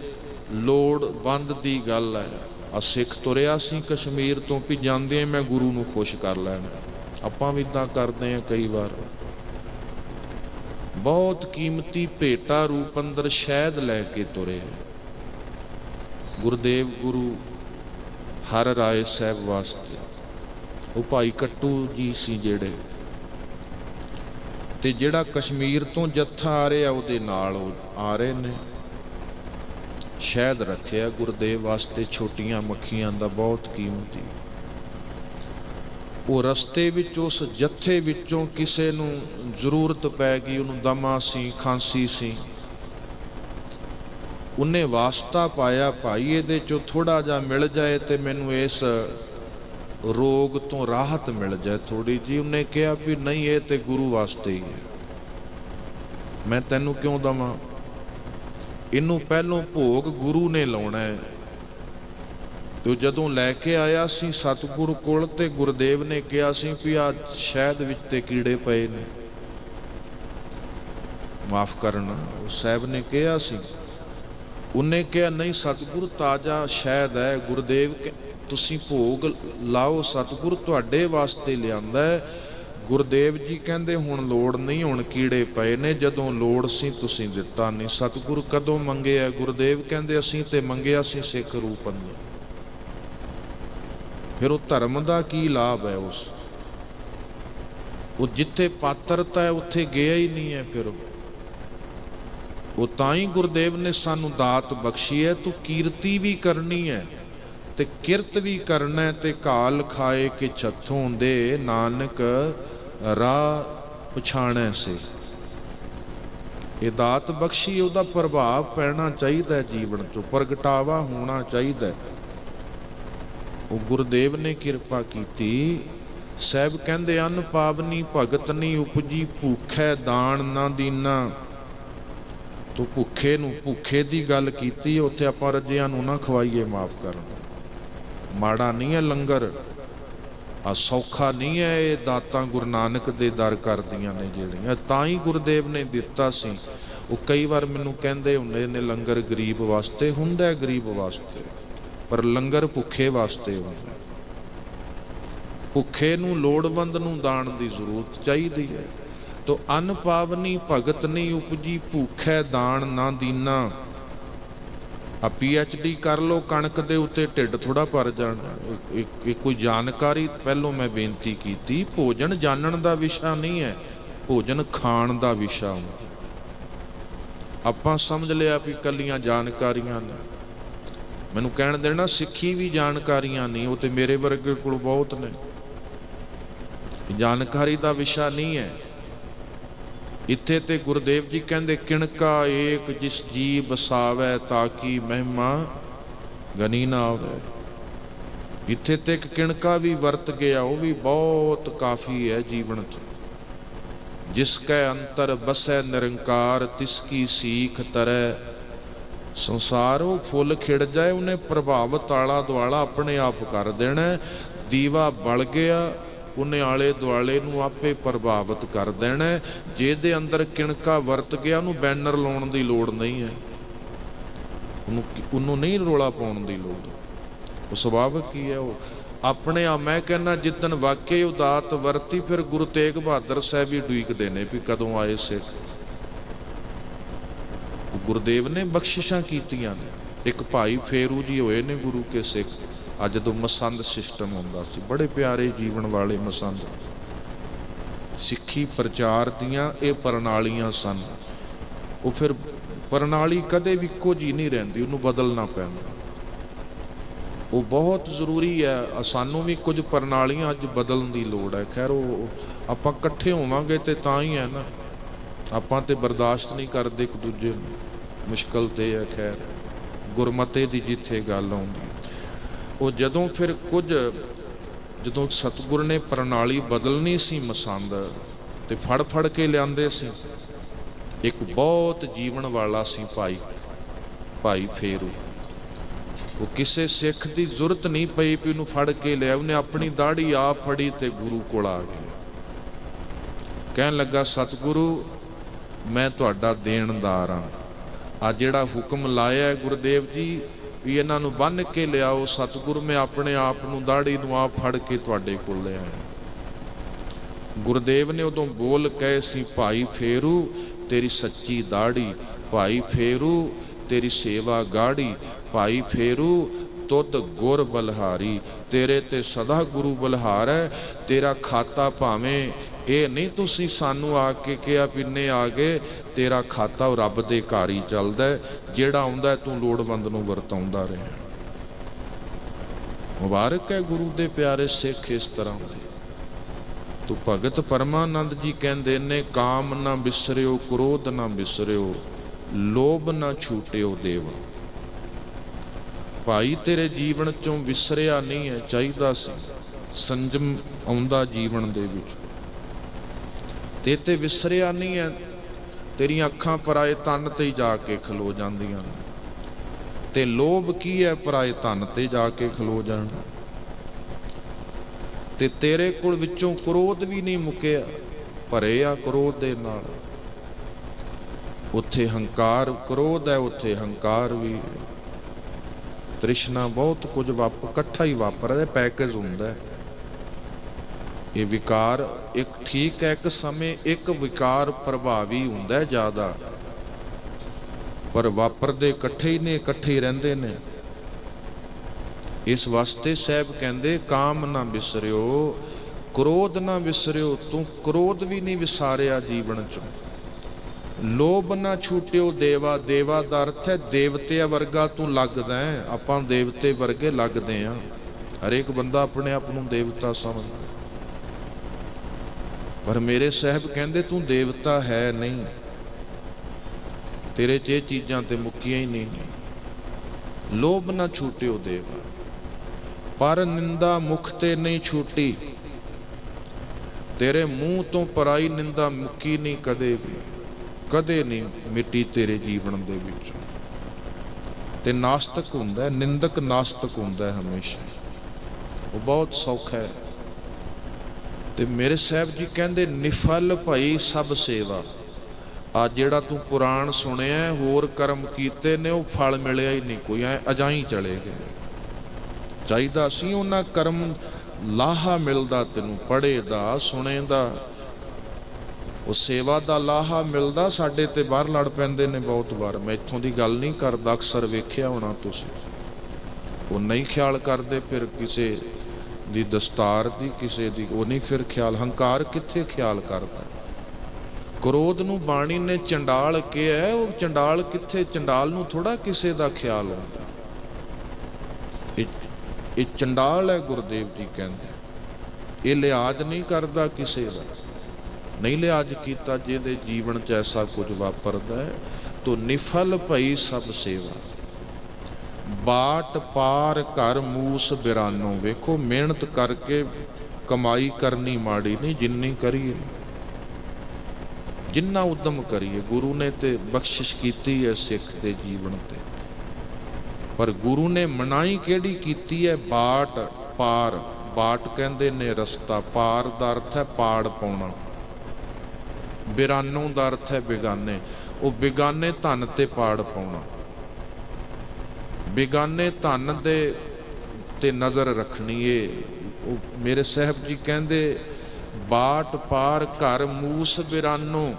ਲੋੜਵੰਦ ਦੀ ਗੱਲ ਹੈ ਆ ਸਿੱਖ ਤੁਰਿਆ ਸੀ ਕਸ਼ਮੀਰ ਤੋਂ ਵੀ ਜਾਂਦੇ ਮੈਂ ਗੁਰੂ ਨੂੰ ਖੁਸ਼ ਕਰ ਲੈਣਾ ਆਪਾਂ ਵੀ ਇਦਾਂ ਕਰਦੇ ਆ ਕਈ ਵਾਰ। ਬਹੁਤ ਕੀਮਤੀ ਭੇਟਾ ਰੂਪ ਅੰਦਰ ਸ਼ਹਿਦ ਲੈ ਕੇ ਤੁਰੇ ਗੁਰਦੇਵ ਗੁਰੂ ਹਰ ਰਾਏ ਸਾਹਿਬ ਵਾਸਤੇ। ਉਹ ਭਾਈ ਕੱਟੂ ਜੀ ਸੀ ਜਿਹੜੇ। ਤੇ ਜਿਹੜਾ ਕਸ਼ਮੀਰ ਤੋਂ ਜੱਥਾ ਆ ਰਿਹਾ, ਉਹਦੇ ਨਾਲ ਉਹ ਆ ਰਹੇ ਨੇ। ਸ਼ਹਿਦ ਰੱਖਿਆ, ਗੁਰਦੇਵ ਵਾਸਤੇ ਛੋਟੀਆਂ ਮੱਖੀਆਂ ਦਾ ਬਹੁਤ ਕੀਮਤੀ। ਉਹ ਰਸਤੇ ਵਿੱਚ, ਉਸ ਜੱਥੇ ਵਿੱਚੋਂ ਕਿਸੇ ਨੂੰ ਜ਼ਰੂਰਤ ਪੈ ਗਈ, ਉਹਨੂੰ ਦਮਾ ਸੀ, ਖਾਂਸੀ ਸੀ। ਉਹਨੇ ਵਾਸਤਾ ਪਾਇਆ, ਭਾਈ, ਇਹਦੇ ਚੋਂ ਥੋੜਾ ਜਿਹਾ ਮਿਲ ਜਾਏ ਤੇ ਮੈਨੂੰ ਇਸ ਰੋਗ ਤੋਂ ਰਾਹਤ ਮਿਲ ਜਾਏ ਥੋੜੀ ਜੀ ਉਹਨੇ ਕਿਹਾ ਵੀ, ਨਹੀਂ, ਇਹ ਤੇ ਗੁਰੂ ਵਾਸਤੇ ਹੀ ਹੈ। ਮੈਂ ਤੈਨੂੰ ਕਿਉਂ ਦਵਾਂ? ਇਹਨੂੰ ਪਹਿਲੋਂ ਭੋਗ ਗੁਰੂ ਨੇ ਲਾਉਣਾ ਹੈ। ਤੇ ਜਦੋਂ ਲੈ ਕੇ ਆਇਆ ਸੀ ਸਤਿਗੁਰੂ ਕੋਲ ਤੇ ਗੁਰਦੇਵ ਨੇ ਕਿਹਾ ਸੀ ਵੀ ਆ ਸ਼ਹਿਦ ਵਿੱਚ ਤੇ ਕੀੜੇ ਪਏ ਨੇ। ਮਾਫ ਕਰਨਾ, ਉਹ ਸਾਹਿਬ ਨੇ ਕਿਹਾ ਸੀ। ਉਹਨੇ ਕਿਹਾ, ਨਹੀਂ ਸਤਿਗੁਰੂ, ਤਾਜ਼ਾ ਸ਼ਹਿਦ ਹੈ। ਗੁਰਦੇਵ ਤੁਸੀਂ ਭੋਗ ਲਾਓ, ਸਤਿਗੁਰੂ ਤੁਹਾਡੇ ਵਾਸਤੇ ਲਿਆਂਦਾ ਹੈ। ਗੁਰਦੇਵ ਜੀ ਕਹਿੰਦੇ, ਹੁਣ ਲੋੜ ਨਹੀਂ, ਹੁਣ ਕੀੜੇ ਪਏ ਨੇ, ਜਦੋਂ ਲੋੜ ਸੀ ਤੁਸੀਂ ਦਿੱਤਾ ਨਹੀਂ। ਸਤਿਗੁਰ ਕਦੋਂ ਮੰਗਿਆ? ਗੁਰਦੇਵ ਕਹਿੰਦੇ, ਅਸੀਂ ਤੇ ਮੰਗਿਆ ਸੀ ਸਿੱਖ ਰੂਪ ਅੰਦਰ। ਫਿਰ ਉਹ ਧਰਮ ਦਾ ਕੀ ਲਾਭ ਹੈ ਉਸ? ਉਹ ਜਿੱਥੇ ਪਾਤਰਤਾ ਹੈ, ਉੱਥੇ ਗਿਆ ਹੀ ਨਹੀਂ ਹੈ ਫਿਰ ਉਹ। ਤਾਂ ਹੀ ਗੁਰਦੇਵ ਨੇ ਸਾਨੂੰ ਦਾਤ ਬਖਸ਼ੀ ਹੈ, ਤੂੰ ਕੀਰਤੀ ਵੀ ਕਰਨੀ ਹੈ ਤੇ ਕਿਰਤ ਵੀ ਕਰਨਾ ਤੇ ਕਾਲ ਖਾਏ ਕਿ ਛੱਥੋਂ ਦੇ ਨਾਨਕ ਰਾਹ ਪਛਾਣੈ ਸੇ। ਇਹ ਦਾਤ ਬਖਸ਼ੀ, ਉਹਦਾ ਪ੍ਰਭਾਵ ਪੈਣਾ ਚਾਹੀਦਾ ਜੀਵਨ 'ਚ, ਪ੍ਰਗਟਾਵਾ ਹੋਣਾ ਚਾਹੀਦਾ ਉਹ ਗੁਰਦੇਵ ਨੇ ਕਿਰਪਾ ਕੀਤੀ। ਸਾਹਿਬ ਕਹਿੰਦੇ, ਅਨ ਪਾਵਨੀ ਭਗਤ ਨਹੀਂ ਉਪਜੀ, ਭੁੱਖੈ ਦਾਨ ਨਾ ਦੀਨਾ। ਤੂੰ ਭੁੱਖੇ ਨੂੰ ਭੁੱਖੇ ਦੀ ਗੱਲ ਕੀਤੀ, ਉੱਥੇ ਆਪਾਂ ਰੱਜਿਆਂ ਨੂੰ ਨਾ ਖਵਾਈਏ, ਮਾਫ ਕਰਨ। ਮਾੜਾ ਨਹੀਂ ਹੈ ਲੰਗਰ। ਆ ਸੌਖਾ ਨਹੀਂ ਹੈ, ਇਹ ਦਾਤਾਂ ਗੁਰੂ ਨਾਨਕ ਦੇ ਦਰ ਕਰਦੀਆਂ ਨੇ ਜਿਹੜੀਆਂ। ਤਾਂ ਹੀ ਗੁਰਦੇਵ ਨੇ ਦਿੱਤਾ ਸੀ। ਉਹ ਕਈ ਵਾਰ ਮੈਨੂੰ ਕਹਿੰਦੇ ਹੁੰਦੇ ਨੇ, ਲੰਗਰ ਗਰੀਬ ਵਾਸਤੇ ਹੁੰਦਾ ਗਰੀਬ ਵਾਸਤੇ। ਪਰ ਲੰਗਰ ਭੁੱਖੇ ਵਾਸਤੇ ਹੁੰਦਾ ਭੁੱਖੇ ਨੂੰ ਲੋੜਵੰਦ ਨੂੰ ਦਾਨ ਦੀ ਜ਼ਰੂਰਤ ਚਾਹੀਦੀ ਹੈ। ਤੋ ਅਨ ਪਾਵਨੀ ਭਗਤ ਨਹੀਂ ਉਪਜੀ, ਭੁੱਖੈ ਦਾਨ ਨਾ ਦੀਨਾ। ਆ ਡੀ ਕਰ ਲੋ ਕਣਕ ਦੇ ਉੱਤੇ ਢਿੱਡ ਥੋੜਾ ਭਰ ਜਾਣਾ। ਇਹ- ਇਹ ਕੋਈ ਜਾਣਕਾਰੀ ਪਹਿਲੋਂ ਮੈਂ ਬੇਨਤੀ ਕੀਤੀ, ਭੋਜਨ ਜਾਣਨ ਦਾ ਵਿਸ਼ਾ ਨਹੀਂ ਹੈ, ਭੋਜਨ ਖਾਣ ਦਾ ਵਿਸ਼ਾ ਹੁੰਦਾ। ਆਪਾਂ ਸਮਝ ਲਿਆ ਵੀ ਕੱਲੀਆਂ ਜਾਣਕਾਰੀਆਂ ਨੇ। ਮੈਨੂੰ ਕਹਿਣ ਦੇਣਾ, ਸਿੱਖੀ ਵੀ ਜਾਣਕਾਰੀਆਂ ਨਹੀਂ ਉਹ ਤੇ ਮੇਰੇ ਵਰਗੇ ਕੋਲ ਬਹੁਤ ਨੇ। ਜਾਣਕਾਰੀ ਦਾ ਵਿਸ਼ਾ ਨਹੀਂ ਹੈ। ਇੱਥੇ ਤੇ ਗੁਰਦੇਵ ਜੀ ਕਹਿੰਦੇ, ਕਿਣਕਾ ਏਕ ਜਿਸ ਜੀ ਬਸਾਵੇ ਤਾਕੀ ਮਹਿਮਾ ਗਨੀ ਨਾ ਆਵੇ। ਇੱਥੇ ਤੇ ਇੱਕ ਕਿਣਕਾ ਵੀ ਵਰਤ ਗਿਆ, ਉਹ ਵੀ ਬਹੁਤ ਕਾਫੀ ਹੈ ਜੀਵਨ ਚ। ਜਿਸ ਕੈ ਅੰਤਰ ਬਸੈ ਨਿਰੰਕਾਰ, ਤਿਸ ਕੀ ਸੀਖ ਤਰੈ। ਸੰਸਾਰ ਉਹ ਫੁੱਲ ਖਿੜ ਜਾਏ, ਉਹਨੇ ਪ੍ਰਭਾਵ ਤਾਲਾ ਦੁਆਲਾ ਆਪਣੇ ਆਪ ਕਰ ਦੇਣਾ। ਦੀਵਾ ਬਲ ਗਿਆ ਉਹਨੇ ਆਲੇ ਦੁਆਲੇ ਨੂੰ ਆਪੇ ਪ੍ਰਭਾਵਿਤ ਕਰ ਦੇਣਾ ਜਿਹਦੇ ਅੰਦਰ ਕਿਣਕਾ ਵਰਤ ਗਿਆ ਉਹਨੂੰ ਬੈਨਰ ਲਾਉਣ ਦੀ ਲੋੜ ਨਹੀਂ ਹੈ। ਉਹਨੂੰ ਉਹਨੂੰ ਨਹੀਂ ਰੋਲਾ ਪਾਉਣ ਦੀ ਲੋੜ। ਉਹ ਸੁਭਾਵਿਕ ਕੀ ਹੈ? ਉਹ ਆਪਣੇ ਆ ਮੈਂ ਕਹਿੰਦਾ ਜਿੱਦਣ ਵਾਕਈ ਉਹ ਦਾਤ ਵਰਤੀ, ਫਿਰ ਗੁਰੂ ਤੇਗ ਬਹਾਦਰ ਸਾਹਿਬ ਵੀ ਉਡੀਕਦੇ ਨੇ ਵੀ ਕਦੋਂ ਆਏ ਸਿੱਖ। ਗੁਰਦੇਵ ਨੇ ਬਖਸ਼ਿਸ਼ਾਂ ਕੀਤੀਆਂ ਨੇ। ਇੱਕ ਭਾਈ ਫੇਰੂ ਜੀ ਹੋਏ ਨੇ ਗੁਰੂ ਕੇ ਸਿੱਖ। ਅੱਜ ਜਦੋਂ ਮਸੰਦ ਸਿਸਟਮ ਹੁੰਦਾ ਸੀ। ਬੜੇ ਪਿਆਰੇ ਜੀਵਨ ਵਾਲੇ ਮਸੰਦ। ਸਿੱਖੀ ਪ੍ਰਚਾਰ ਦੀਆਂ ਇਹ ਪ੍ਰਣਾਲੀਆਂ ਸਨ। ਉਹ ਫਿਰ ਪ੍ਰਣਾਲੀ ਕਦੇ ਵੀ ਇੱਕੋ ਜੀ ਨਹੀਂ ਰਹਿੰਦੀ, ਉਹਨੂੰ ਬਦਲਣਾ ਪੈਂਦਾ। ਉਹ ਬਹੁਤ ਜ਼ਰੂਰੀ ਹੈ ਸਾਨੂੰ ਵੀ ਕੁਝ ਪ੍ਰਣਾਲੀਆਂ ਅੱਜ ਬਦਲਣ ਦੀ ਲੋੜ ਹੈ। ਖੈਰ ਉਹ, ਆਪਾਂ ਇਕੱਠੇ ਹੋਵਾਂਗੇ ਤੇ ਤਾਂ ਹੀ ਹੈ ਨਾ। ਆਪਾਂ ਤੇ ਬਰਦਾਸ਼ਤ ਨਹੀਂ ਕਰਦੇ ਇੱਕ ਦੂਜੇ ਨੂੰ। ਮੁਸ਼ਕਲ ਤੇ ਹੈ, ਖੈਰ। ਗੁਰਮਤੇ ਦੀ ਜਿੱਥੇ ਗੱਲ ਆਉਂਦੀ ਉਹ ਜਦੋਂ ਫਿਰ ਕੁਝ ਜਦੋਂ ਸਤਿਗੁਰ ਨੇ ਪ੍ਰਣਾਲੀ ਬਦਲਣੀ ਸੀ ਮਸੰਦ ਤੇ ਫੜ ਫੜ ਕੇ ਲਿਆਂਦੇ ਸੀ, ਇੱਕ ਬਹੁਤ ਜੀਵਨ ਵਾਲਾ ਸੀ ਭਾਈ ਭਾਈ ਫੇਰੂ। ਉਹ ਕਿਸੇ ਸਿੱਖ ਦੀ ਜ਼ਰੂਰਤ ਨਹੀਂ ਪਈ ਵੀ ਉਹਨੂੰ ਫੜ ਕੇ ਲਿਆ ਉਹਨੇ ਆਪਣੀ ਦਾੜੀ ਆਪ ਫੜੀ ਤੇ ਗੁਰੂ ਕੋਲ ਆ ਗਿਆ ਕਹਿਣ ਲੱਗਾ, ਸਤਿਗੁਰੂ, ਮੈਂ ਤੁਹਾਡਾ ਦੇਣਦਾਰ ਹਾਂ। ਆ ਜਿਹੜਾ ਹੁਕਮ ਲਾਇਆ ਗੁਰਦੇਵ ਜੀ ਵੀ ਇਹਨਾਂ ਨੂੰ ਬੰਨ ਕੇ ਲਿਆਓ, ਸਤਿਗੁਰ, ਮੈਂ ਆਪਣੇ ਆਪ ਨੂੰ ਦਾੜੀ ਨੂੰ ਆਪ ਫੜ ਕੇ ਤੁਹਾਡੇ ਕੋਲ ਲਿਆ ਗੁਰਦੇਵ ਨੇ ਉਦੋਂ ਬੋਲ ਕਹੇ ਸੀ, ਭਾਈ ਫੇਰੂ, ਤੇਰੀ ਸੱਚੀ ਦਾੜੀ, ਭਾਈ ਫੇਰੂ, ਤੇਰੀ ਸੇਵਾ ਗਾੜੀ, ਭਾਈ ਫੇਰੂ, ਤੁਧ ਗੁਰ ਬਲਹਾਰੀ, ਤੇਰੇ ਤੇ ਸਦਾ ਗੁਰੂ ਬਲਹਾਰ ਹੈ, ਤੇਰਾ ਖਾਤਾ ਭਾਵੇਂ ਇਹ ਨਹੀਂ ਤੁਸੀਂ ਸਾਨੂੰ ਆ ਕੇ ਕਿਹਾ ਪਿੰਨੇ ਆ ਗਏ, ਤੇਰਾ ਖਾਤਾ ਰੱਬ ਦੇ ਘਰ ਹੀ ਚੱਲਦਾ ਜਿਹੜਾ ਆਉਂਦਾ ਤੂੰ ਲੋੜਵੰਦ ਨੂੰ ਵਰਤਾਉਂਦਾ ਰਿਹਾ। ਮੁਬਾਰਕ ਹੈ ਗੁਰੂ ਦੇ ਪਿਆਰੇ ਸਿੱਖ ਇਸ ਤਰ੍ਹਾਂ ਦੇ। ਤੂੰ ਭਗਤ ਪਰਮਾਨੰਦ ਜੀ ਕਹਿੰਦੇ ਨੇ, ਕਾਮ ਨਾ ਬਿਸਰਿਓ, ਕ੍ਰੋਧ ਨਾ ਬਿਸਰਿਓ, ਲੋਭ ਨਾ ਛੂਟਿਓ ਦੇਵਾ। ਭਾਈ ਤੇਰੇ ਜੀਵਨ ਚੋਂ ਵਿਸਰਿਆ ਨਹੀਂ ਹੈ, ਚਾਹੀਦਾ ਸੀ। ਸੰਜਮ ਆਉਂਦਾ ਜੀਵਨ ਦੇ ਵਿੱਚ। ਤੇ ਤੇ ਵਿਸਰਿਆ ਨਹੀਂ ਹੈ ਤੇਰੀਆਂ ਅੱਖਾਂ ਪਰਾਏ ਤਨ ਤੇ ਜਾ ਕੇ ਖਲੋ ਜਾਂਦੀਆਂ ਤੇ ਲੋਭ ਕੀ ਹੈ ਪਰਾਏ ਤਨ ਤੇ ਜਾ ਕੇ ਖਲੋ ਜਾਣਾ? ਤੇ ਤੇਰੇ ਕੋਲ ਵਿੱਚੋਂ ਕ੍ਰੋਧ ਵੀ ਨਹੀਂ ਮੁੱਕਿਆ ਭਰੇ ਆ ਕ੍ਰੋਧ ਦੇ ਨਾਲ। ਉੱਥੇ ਹੰਕਾਰ ਕ੍ਰੋਧ ਹੈ ਉੱਥੇ ਹੰਕਾਰ ਵੀ ਤ੍ਰਿਸ਼ਨਾ ਬਹੁਤ ਕੁਝ ਵਾਪ, ਇਕੱਠਾ ਹੀ ਵਾਪਰਦਾ ਪੈਕੇਜ ਹੁੰਦਾ ਹੈ ਇਹ ਵਿਕਾਰ ਇੱਕ ਠੀਕ ਹੈ, ਇੱਕ ਸਮੇਂ ਇੱਕ ਵਿਕਾਰ ਪ੍ਰਭਾਵੀ ਹੁੰਦਾ ਜ਼ਿਆਦਾ। ਪਰ ਵਾਪਰਦੇ ਇਕੱਠੇ ਹੀ ਨੇ, ਇਕੱਠੇ ਹੀ ਰਹਿੰਦੇ ਨੇ। ਇਸ ਵਾਸਤੇ ਸਾਹਿਬ ਕਹਿੰਦੇ, ਕਾਮ ਨਾ ਵਿਸਰਿਓ ਕ੍ਰੋਧ ਨਾ ਵਿਸਰਿਓ ਤੂੰ ਕ੍ਰੋਧ ਵੀ ਨਹੀਂ ਵਿਸਾਰਿਆ ਜੀਵਨ ਚੋਂ। ਲੋਭ ਨਾ ਛੂਟਿਓ ਦੇਵਾ ਦੇਵਾ ਦਾ ਅਰਥ ਹੈ ਦੇਵਤਿਆਂ ਵਰਗਾ ਤੂੰ ਲੱਗਦਾ ਹੈ। ਆਪਾਂ ਦੇਵਤੇ ਵਰਗੇ ਲੱਗਦੇ ਆ ਹਰੇਕ ਬੰਦਾ ਆਪਣੇ ਆਪ ਨੂੰ ਦੇਵਤਾ ਸਮਝਦਾ ਪਰ ਮੇਰੇ ਸਾਹਿਬ ਕਹਿੰਦੇ ਤੂੰ ਦੇਵਤਾ ਹੈ ਨਹੀਂ। ਤੇਰੇ 'ਚ ਇਹ ਚੀਜ਼ਾਂ ਤੇ ਮੁੱਕੀਆਂ ਹੀ ਨਹੀਂ ਨੇ। ਲੋਭ ਨਾ ਛੂਟਿਓ ਦੇਵਾ, ਪਰ ਨਿੰਦਾ ਮੁਖ ਤੇ ਨਹੀਂ ਛੂਟੀ। ਤੇਰੇ ਮੂੰਹ ਤੋਂ ਪਰਾਈ ਨਿੰਦਾ ਮੁੱਕੀ ਨਹੀਂ ਕਦੇ ਵੀ, ਕਦੇ ਨਹੀਂ ਮਿੱਟੀ ਤੇਰੇ ਜੀਵਨ ਦੇ ਵਿੱਚ। ਤੇ ਨਾਸਤਕ ਹੁੰਦਾ ਨਿੰਦਕ ਨਾਸਤਕ ਹੁੰਦਾ ਹਮੇਸ਼ਾ। ਉਹ ਬਹੁਤ ਸੌਖਾ ਹੈ। ਤੇ ਮੇਰੇ ਸਾਹਿਬ ਜੀ ਕਹਿੰਦੇ, ਨਿਫਲ ਭਈ ਸਭ ਸੇਵਾ। ਆ ਜਿਹੜਾ ਤੂੰ ਪੁਰਾਣ ਸੁਣਿਆ, ਹੋਰ ਕਰਮ ਕੀਤੇ ਨੇ, ਉਹ ਫਲ ਮਿਲਿਆ ਹੀ ਨਹੀਂ ਕੋਈ। ਐ ਅਜਾਈ ਚਲੇ ਗਏ। ਚਾਹੀਦਾ ਸੀ ਉਹਨਾਂ ਕਰਮ, ਲਾਹਾ ਮਿਲਦਾ ਤੈਨੂੰ ਪੜੇ ਦਾ ਸੁਣੇ ਦਾ ਉਹ ਸੇਵਾ ਦਾ ਲਾਹਾ ਮਿਲਦਾ, ਸਾਡੇ ਤੇ ਬਾਹਰ ਲੜ ਪੈਂਦੇ ਨੇ ਬਹੁਤ ਵਾਰ। ਮੈਂ ਇੱਥੋਂ ਦੀ ਗੱਲ ਨਹੀਂ ਕਰਦਾ, ਅਕਸਰ ਵੇਖਿਆ ਹੋਣਾ ਤੁਸੀਂ। ਉਹ ਨਹੀਂ ਖਿਆਲ ਕਰਦੇ, ਫਿਰ ਕਿਸੇ ਦੀ ਦਸਤਾਰ ਦੀ, ਕਿਸੇ ਦੀ, ਉਹ ਨਹੀਂ ਫਿਰ ਖਿਆਲ। ਹੰਕਾਰ ਕਿੱਥੇ ਖਿਆਲ ਕਰਦਾ? ਕ੍ਰੋਧ ਨੂੰ ਬਾਣੀ ਨੇ ਚੰਡਾਲ ਕਿਹਾ ਉਹ ਚੰਡਾਲ ਕਿੱਥੇ? ਚੰਡਾਲ ਨੂੰ ਥੋੜਾ ਕਿਸੇ ਦਾ ਖਿਆਲ ਹੁੰਦਾ। ਇਹ ਇਹ ਚੰਡਾਲ ਹੈ, ਗੁਰਦੇਵ ਜੀ ਕਹਿੰਦੇ। ਇਹ ਲਿਹਾਜ਼ ਨਹੀਂ ਕਰਦਾ ਕਿਸੇ ਦਾ। ਨਹੀਂ ਲਿਹਾਜ਼ ਕੀਤਾ, ਜਿਹਦੇ ਜੀਵਨ 'ਚ ਐਸਾ ਕੁਝ ਵਾਪਰਦਾ ਹੈ, ਤੋ ਨਿਫਲ ਭਈ ਸਭ ਸੇਵਾ। ਬਾਟ ਪਾਰ ਘਰ ਮੂਸ ਬਿਰਾਨੋ। ਵੇਖੋ, ਮਿਹਨਤ ਕਰਕੇ ਕਮਾਈ ਕਰਨੀ ਮਾੜੀ ਨਹੀਂ, ਜਿੰਨੀ ਕਰੀਏ। ਜਿੰਨਾ ਉਦਮ ਕਰੀਏ, ਗੁਰੂ ਨੇ ਤੇ ਬਖਸ਼ਿਸ਼ ਕੀਤੀ ਹੈ ਸਿੱਖ ਦੇ ਜੀਵਨ ਤੇ। ਪਰ ਗੁਰੂ ਨੇ ਮਨਾਈ ਕਿਹੜੀ ਕੀਤੀ ਹੈ? ਬਾਟ ਪਾਰ। ਬਾਟ ਕਹਿੰਦੇ ਨੇ ਰਸਤਾ ਪਾਰ ਦਾ ਅਰਥ ਹੈ ਪਾੜ ਪਾਉਣਾ। ਬਿਰਾਨੋਂ ਦਾ ਅਰਥ ਹੈ ਬਿਗਾਨੇ। ਉਹ ਬਿਗਾਨੇ ਧਨ ਤੇ ਪਾੜ ਪਾਉਣਾ। ਬੇਗਾਨੇ ਧਨ ਦੇ ਤੇ ਨਜ਼ਰ ਰੱਖਣੀ ਏ। ਉਹ ਮੇਰੇ ਸਾਹਿਬ ਜੀ ਕਹਿੰਦੇ, ਬਾਟ ਪਾਰ ਘਰ ਮੂਸ ਬਿਰਾਨੋ।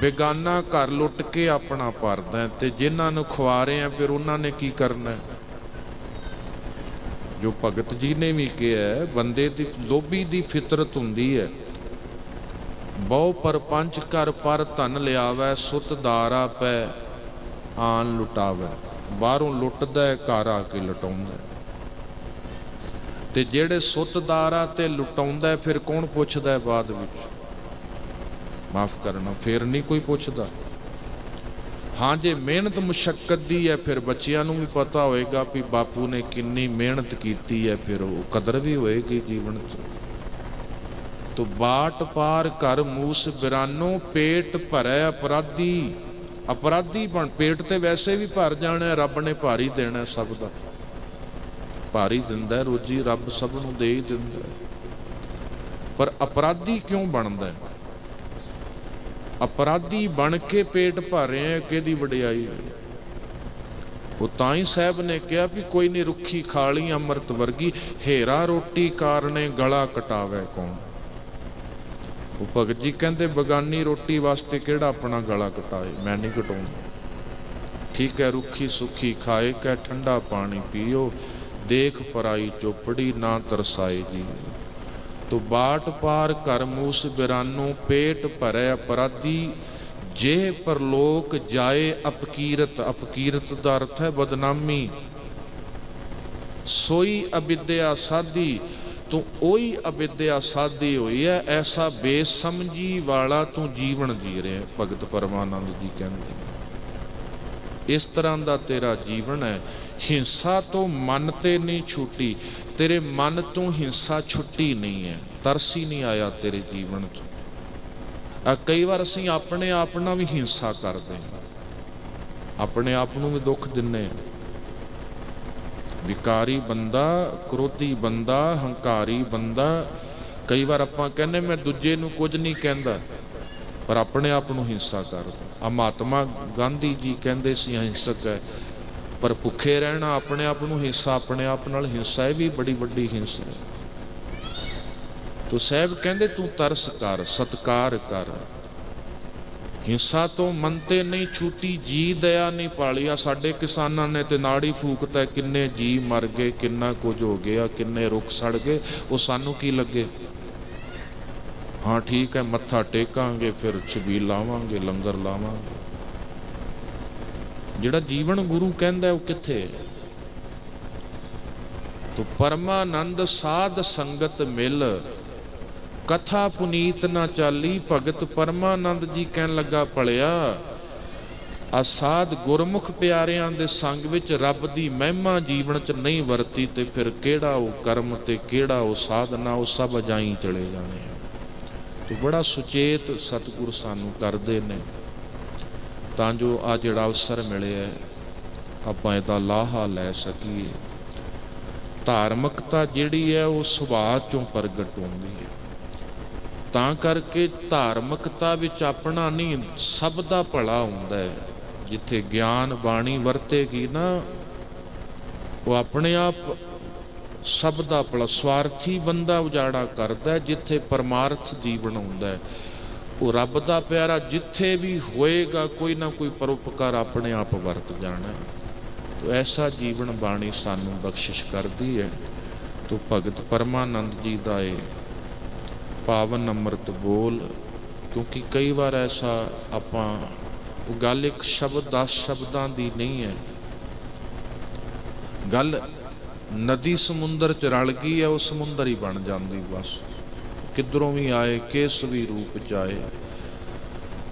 ਬੇਗਾਨਾ ਘਰ ਲੁੱਟ ਕੇ ਆਪਣਾ ਭਰਦਾ ਹੈ ਤੇ ਜਿਨ੍ਹਾਂ ਨੂੰ ਖਵਾ ਰਹੇ ਆ, ਫਿਰ ਉਹਨਾਂ ਨੇ ਕੀ ਕਰਨਾ ਜੋ ਭਗਤ ਜੀ ਨੇ ਵੀ ਕਿਹਾ ਬੰਦੇ ਦੀ, ਲੋਭੀ ਦੀ ਫਿਤਰਤ ਹੁੰਦੀ ਹੈ ਬਹੁ ਪਰਪੰਚ ਕਰ ਪਰ ਧਨ ਲਿਆਵੈ, ਸੁਤ ਦਾਰਾ ਪੈ, ਆਨ ਲੁਟਾਵੈ। ਬਾਹਰੋਂ ਲੁੱਟਦਾ ਹੈ, ਘਰ ਆ ਕੇ ਲਟਾਉਂਦਾ ਤੇ ਜਿਹੜੇ ਸੁੱਤਦਾਰਾ ਤੇ ਲੁਟਾਉਂਦਾ ਫਿਰ ਕੌਣ ਪੁੱਛਦਾ ਬਾਅਦ ਵਿੱਚ? ਮਾਫ ਕਰਨਾ, ਫਿਰ ਨਹੀਂ ਕੋਈ ਪੁੱਛਦਾ। ਹਾਂ, ਜੇ ਮਿਹਨਤ ਮੁਸ਼ਕਲ ਦੀ ਹੈ, ਫਿਰ ਬੱਚਿਆਂ ਨੂੰ ਵੀ ਪਤਾ ਹੋਏਗਾ ਵੀ ਬਾਪੂ ਨੇ ਕਿੰਨੀ ਮਿਹਨਤ ਕੀਤੀ ਹੈ, ਫਿਰ ਉਹ ਕਦਰ ਵੀ ਹੋਏਗੀ ਜੀਵਨ 'ਚ। ਤੋ ਬਾਟ ਪਾਰ ਕਰ ਮੂਸ ਬਿਰਾਨੋ, ਪੇਟ ਭਰੈ ਅਪਰਾਧੀ। ਅਪਰਾਧੀ ਬਣ, ਪੇਟ ਤੇ ਵੈਸੇ ਵੀ ਭਰ ਜਾਣਾ, ਰੱਬ ਨੇ ਭਾਰੀ ਦੇਣਾ ਸਭ ਦਾ। ਭਾਰੀ ਦਿੰਦਾ ਰੋਜੀ, ਰੱਬ ਸਭ ਨੂੰ ਦੇ ਹੀ ਦਿੰਦਾ ਪਰ ਅਪਰਾਧੀ ਕਿਉਂ ਬਣਦਾ ਅਪਰਾਧੀ ਬਣ ਕੇ ਪੇਟ ਭਰ ਰਿਹਾ ਕਿਹਦੀ ਵਡਿਆਈ ਉਹ ਤਾਂ ਹੀ ਸਾਹਿਬ ਨੇ ਕਿਹਾ ਵੀ ਕੋਈ ਨਹੀਂ ਰੁੱਖੀ ਖਾਲੀ ਅੰਮ੍ਰਿਤ ਵਰਗੀ, ਹੇਰਾ ਰੋਟੀ ਕਾਰਨੇ ਗਲਾ ਕਟਾਵੇ ਕੌਣ? ਉਹ ਭਗਤ ਜੀ ਕਹਿੰਦੇ, ਬਗਾਨੀ ਰੋਟੀ ਵਾਸਤੇ ਕਿਹੜਾ ਆਪਣਾ ਗਲਾ ਕਟਾਏ ਮੈਂ ਨਹੀਂ ਕਟਾਉਂਦਾ ਠੀਕ ਹੈ, ਰੁੱਖੀ ਸੁੱਖੀ ਖਾਏ ਕੈ ਠੰਡਾ ਪਾਣੀ ਪੀਓ। ਦੇਖ ਪਰਾਈ ਚੋਪੜੀ ਨਾ ਤਰਸਾਏ ਜੀ। ਤੋ ਬਾਟ ਪਾਰ ਕਰ ਮੂਸ ਬਿਰਾਨੋ, ਪੇਟ ਭਰੈ ਅਪਰਾਧੀ। ਜੇ ਪਰਲੋਕ ਜਾਏ, ਅਪਕੀਰਤ ਅਪਕੀਰਤ ਦਾ ਅਰਥ ਹੈ ਬਦਨਾਮੀ। ਸੋਈ ਅਬਿਦਿਆ ਸਾਧੀ। ਤੂੰ ਉਹੀ ਅਵਿਦਿਆ ਸਾਧੀ ਹੋਈ ਹੈ ਐਸਾ ਬੇਸਮਝੀ ਵਾਲਾ ਤੂੰ ਜੀਵਨ ਜੀ ਰਿਹਾ ਭਗਤ ਪਰਮਾਨੰਦ ਜੀ ਕਹਿੰਦੇ ਇਸ ਤਰ੍ਹਾਂ ਦਾ ਤੇਰਾ ਜੀਵਨ ਹੈ ਹਿੰਸਾ ਤੋਂ ਮਨ ਤੇ ਨਹੀਂ ਛੁੱਟੀ, ਤੇਰੇ ਮਨ ਤੋਂ ਹਿੰਸਾ ਛੁੱਟੀ ਨਹੀਂ ਹੈ ਤਰਸ ਹੀ ਨਹੀਂ ਆਇਆ ਤੇਰੇ ਜੀਵਨ 'ਚ ਆ ਕਈ ਵਾਰ ਅਸੀਂ ਆਪਣੇ ਆਪ ਨਾਲ ਵੀ ਹਿੰਸਾ ਕਰਦੇ ਹਾਂ। ਆਪਣੇ ਆਪ ਨੂੰ ਵੀ ਦੁੱਖ ਦਿੰਨੇ ਹਾਂ। ਵਿਕਾਰੀ ਬੰਦਾ, ਕ੍ਰੋਧੀ ਬੰਦਾ, ਹੰਕਾਰੀ ਬੰਦਾ। ਕਈ ਵਾਰ ਆਪਾਂ ਕਹਿੰਦੇ, ਮੈਂ ਦੂਜੇ ਨੂੰ ਕੁਝ ਨਹੀਂ ਕਹਿੰਦਾ। ਪਰ ਆਪਣੇ ਆਪ ਨੂੰ ਹਿੰਸਾ ਕਰਦਾ ਆ ਮਹਾਤਮਾ ਗਾਂਧੀ ਜੀ ਕਹਿੰਦੇ ਸੀ ਅਹਿੰਸਕ ਹੈ। ਪਰ ਭੁੱਖੇ ਰਹਿਣਾ ਆਪਣੇ ਆਪ ਨੂੰ ਹਿੰਸਾ, ਆਪਣੇ ਆਪ ਨਾਲ ਹਿੰਸਾ, ਇਹ ਵੀ ਬੜੀ ਵੱਡੀ ਹਿੰਸਾ ਹੈ। ਤੋ ਸਾਹਿਬ ਕਹਿੰਦੇ, ਤੂੰ ਤਰਸ ਕਰ, ਸਤਕਾਰ ਕਰ। ਹਿੰਸਾ ਤੋਂ ਮੰਤੇ ਨਹੀਂ ਛੂਟੀ, ਜੀ ਦਇਆ ਨਹੀਂ ਪਾਲੀਆ ਸਾਡੇ ਕਿਸਾਨਾਂ ਨੇ ਤੇ ਨਾੜੀ ਫੂਕਤਾ ਕਿੰਨੇ ਜੀ ਮਰ ਗਏ, ਕਿੰਨਾ ਕੁਝ ਹੋ ਗਿਆ, ਕਿੰਨੇ ਰੁੱਖ ਸੜ ਗਏ, ਉਹ ਸਾਨੂੰ ਕੀ ਲੱਗੇ? ਹਾਂ, ਠੀਕ ਹੈ, ਮੱਥਾ ਟੇਕਾਂਗੇ, ਫਿਰ ਛਬੀਲ ਲਾਵਾਂਗੇ, ਲੰਗਰ ਲਾਵਾਂਗੇ। ਜਿਹੜਾ ਜੀਵਨ ਗੁਰੂ ਕਹਿੰਦਾ ਉਹ ਕਿੱਥੇ ਹੈ? ਤੋ ਪਰਮਾਨੰਦ ਸਾਧ ਸੰਗਤ ਮਿਲ ਕਥਾ ਪੁਨੀਤ ਨਾ ਚਾਲੀ, ਭਗਤ ਪਰਮਾਨੰਦ ਜੀ ਕਹਿਣ ਲੱਗਾ, ਭਲਿਆ ਅਸਾਧ ਗੁਰਮੁਖ ਪਿਆਰਿਆਂ ਦੇ ਸੰਗ ਵਿੱਚ ਰੱਬ ਦੀ ਮਹਿਮਾ ਜੀਵਨ 'ਚ ਨਹੀਂ ਵਰਤੀ ਤੇ ਫਿਰ ਕਿਹੜਾ ਉਹ ਕਰਮ ਤੇ ਕਿਹੜਾ ਉਹ ਸਾਧਨਾ, ਉਹ ਸਭ ਅਜਾਈ ਚਲੇ ਜਾਣੇ ਆ? ਤੇ ਬੜਾ ਸੁਚੇਤ ਸਤਿਗੁਰ ਸਾਨੂੰ ਕਰਦੇ ਨੇ। ਤਾਂ ਜੋ ਆ ਜਿਹੜਾ ਅਵਸਰ ਮਿਲਿਆ, ਆਪਾਂ ਇਹਦਾ ਲਾਹਾ ਲੈ ਸਕੀਏ। ਧਾਰਮਿਕਤਾ ਜਿਹੜੀ ਹੈ, ਉਹ ਸੁਭਾਅ ਚੋਂ ਪ੍ਰਗਟ ਹੁੰਦੀ ਹੈ। ਤਾਂ ਕਰਕੇ ਧਾਰਮਿਕਤਾ ਵਿੱਚ ਆਪਣਾ ਨਹੀਂ, ਸਭ ਦਾ ਭਲਾ ਹੁੰਦਾ ਹੈ। ਜਿੱਥੇ ਗਿਆਨ ਬਾਣੀ ਵਰਤੇਗੀ ਨਾ, ਉਹ ਆਪਣੇ ਆਪ ਸਭ ਦਾ ਭਲਾ, ਸਵਾਰਥੀ ਬੰਦਾ ਉਜਾੜਾ ਕਰਦਾ ਜਿੱਥੇ ਪਰਮਾਰਥ ਜੀਵਨ ਹੁੰਦਾ ਉਹ ਰੱਬ ਦਾ ਪਿਆਰਾ ਜਿੱਥੇ ਵੀ ਹੋਏਗਾ, ਕੋਈ ਨਾ ਕੋਈ ਪਰਉਪਕਾਰ ਆਪਣੇ ਆਪ ਵਰਤ ਜਾਣਾ ਤੋ ਐਸਾ ਜੀਵਨ ਬਾਣੀ ਸਾਨੂੰ ਬਖਸ਼ਿਸ਼ ਕਰਦੀ ਹੈ। ਤੋ ਭਗਤ ਪਰਮਾਨੰਦ ਜੀ ਦਾ ਇਹ ਪਾਵਨ ਅੰਮ੍ਰਿਤ ਬੋਲ, ਕਿਉਂਕਿ ਕਈ ਵਾਰ ਐਸਾ ਆਪਾਂ, ਉਹ ਗੱਲ ਇੱਕ ਸ਼ਬਦ 10 ਸ਼ਬਦਾਂ ਦੀ ਨਹੀਂ ਹੈ। ਗੱਲ ਨਦੀ ਸਮੁੰਦਰ ਚ ਰਲ ਗਈ ਹੈ, ਉਹ ਸਮੁੰਦਰ ਹੀ ਬਣ ਜਾਂਦੀ ਬਸ। ਕਿੱਧਰੋਂ ਵੀ ਆਏ, ਕਿਸ ਵੀ ਰੂਪ ਚ ਆਏ।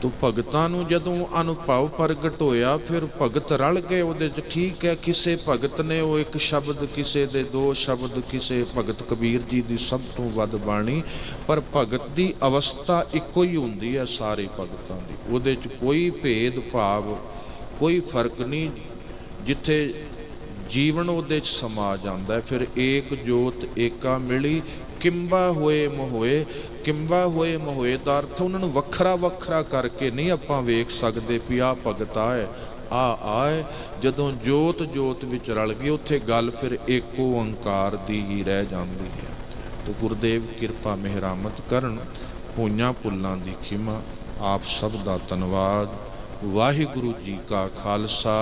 ਤੋ ਭਗਤਾਂ ਨੂੰ ਜਦੋਂ ਅਨੁਭਵ ਪ੍ਰਗਟ ਹੋਇਆ, ਫਿਰ ਭਗਤ ਰਲ ਗਏ ਉਹਦੇ ਚ। ਠੀਕ ਹੈ, ਕਿਸੇ ਭਗਤ ਨੇ ਉਹ ਇੱਕ ਸ਼ਬਦ, ਕਿਸੇ ਦੇ ਦੋ ਸ਼ਬਦ, ਕਿਸੇ ਭਗਤ ਕਬੀਰ ਜੀ ਦੀ ਸਭ ਤੋਂ ਵੱਧ ਬਾਣੀ, ਪਰ ਭਗਤ ਦੀ ਅਵਸਥਾ ਇੱਕੋ ਹੀ ਹੁੰਦੀ ਹੈ ਸਾਰੇ ਭਗਤਾਂ ਦੀ। ਉਹਦੇ ਚ ਕੋਈ ਭੇਦ ਭਾਵ ਕੋਈ ਫ਼ਰਕ ਨਹੀਂ। ਜਿੱਥੇ ਜੀਵਨ ਉਹਦੇ ਚ ਸਮਾ ਜਾਂਦਾ ਫਿਰ ਏਕ ਜੋਤ ਏਕਾ ਮਿਲੀ, ਕਿੰਬਾ ਹੋਏ ਮੋਹੋਏ ਕਿੰਬਾ ਹੋਏ ਮੋਹੋਏ ਦਾ ਅਰਥ ਉਹਨਾਂ ਨੂੰ ਵੱਖਰਾ ਵੱਖਰਾ ਕਰਕੇ ਨਹੀਂ ਆਪਾਂ ਵੇਖ ਸਕਦੇ ਵੀ ਆ ਭਗਤ ਆ ਹੈ ਆ ਆਏ। ਜਦੋਂ ਜੋਤ ਜੋਤ ਵਿੱਚ ਰਲ ਗਈ, ਉੱਥੇ ਗੱਲ ਫਿਰ ਏਕੋ ਓੰਕਾਰ ਦੀ ਹੀ ਰਹਿ ਜਾਂਦੀ ਹੈ। ਤੋ ਗੁਰਦੇਵ ਕਿਰਪਾ ਮਿਹਰਾਮਤ ਕਰਨ, ਹੋਈਆਂ ਪੁੱਲਾਂ ਦੀ ਖਿਮਾ, ਆਪ ਸਭ ਦਾ ਧੰਨਵਾਦ। ਵਾਹਿਗੁਰੂ ਜੀ ਕਾ ਖਾਲਸਾ,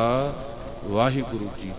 ਵਾਹਿਗੁਰੂ ਜੀ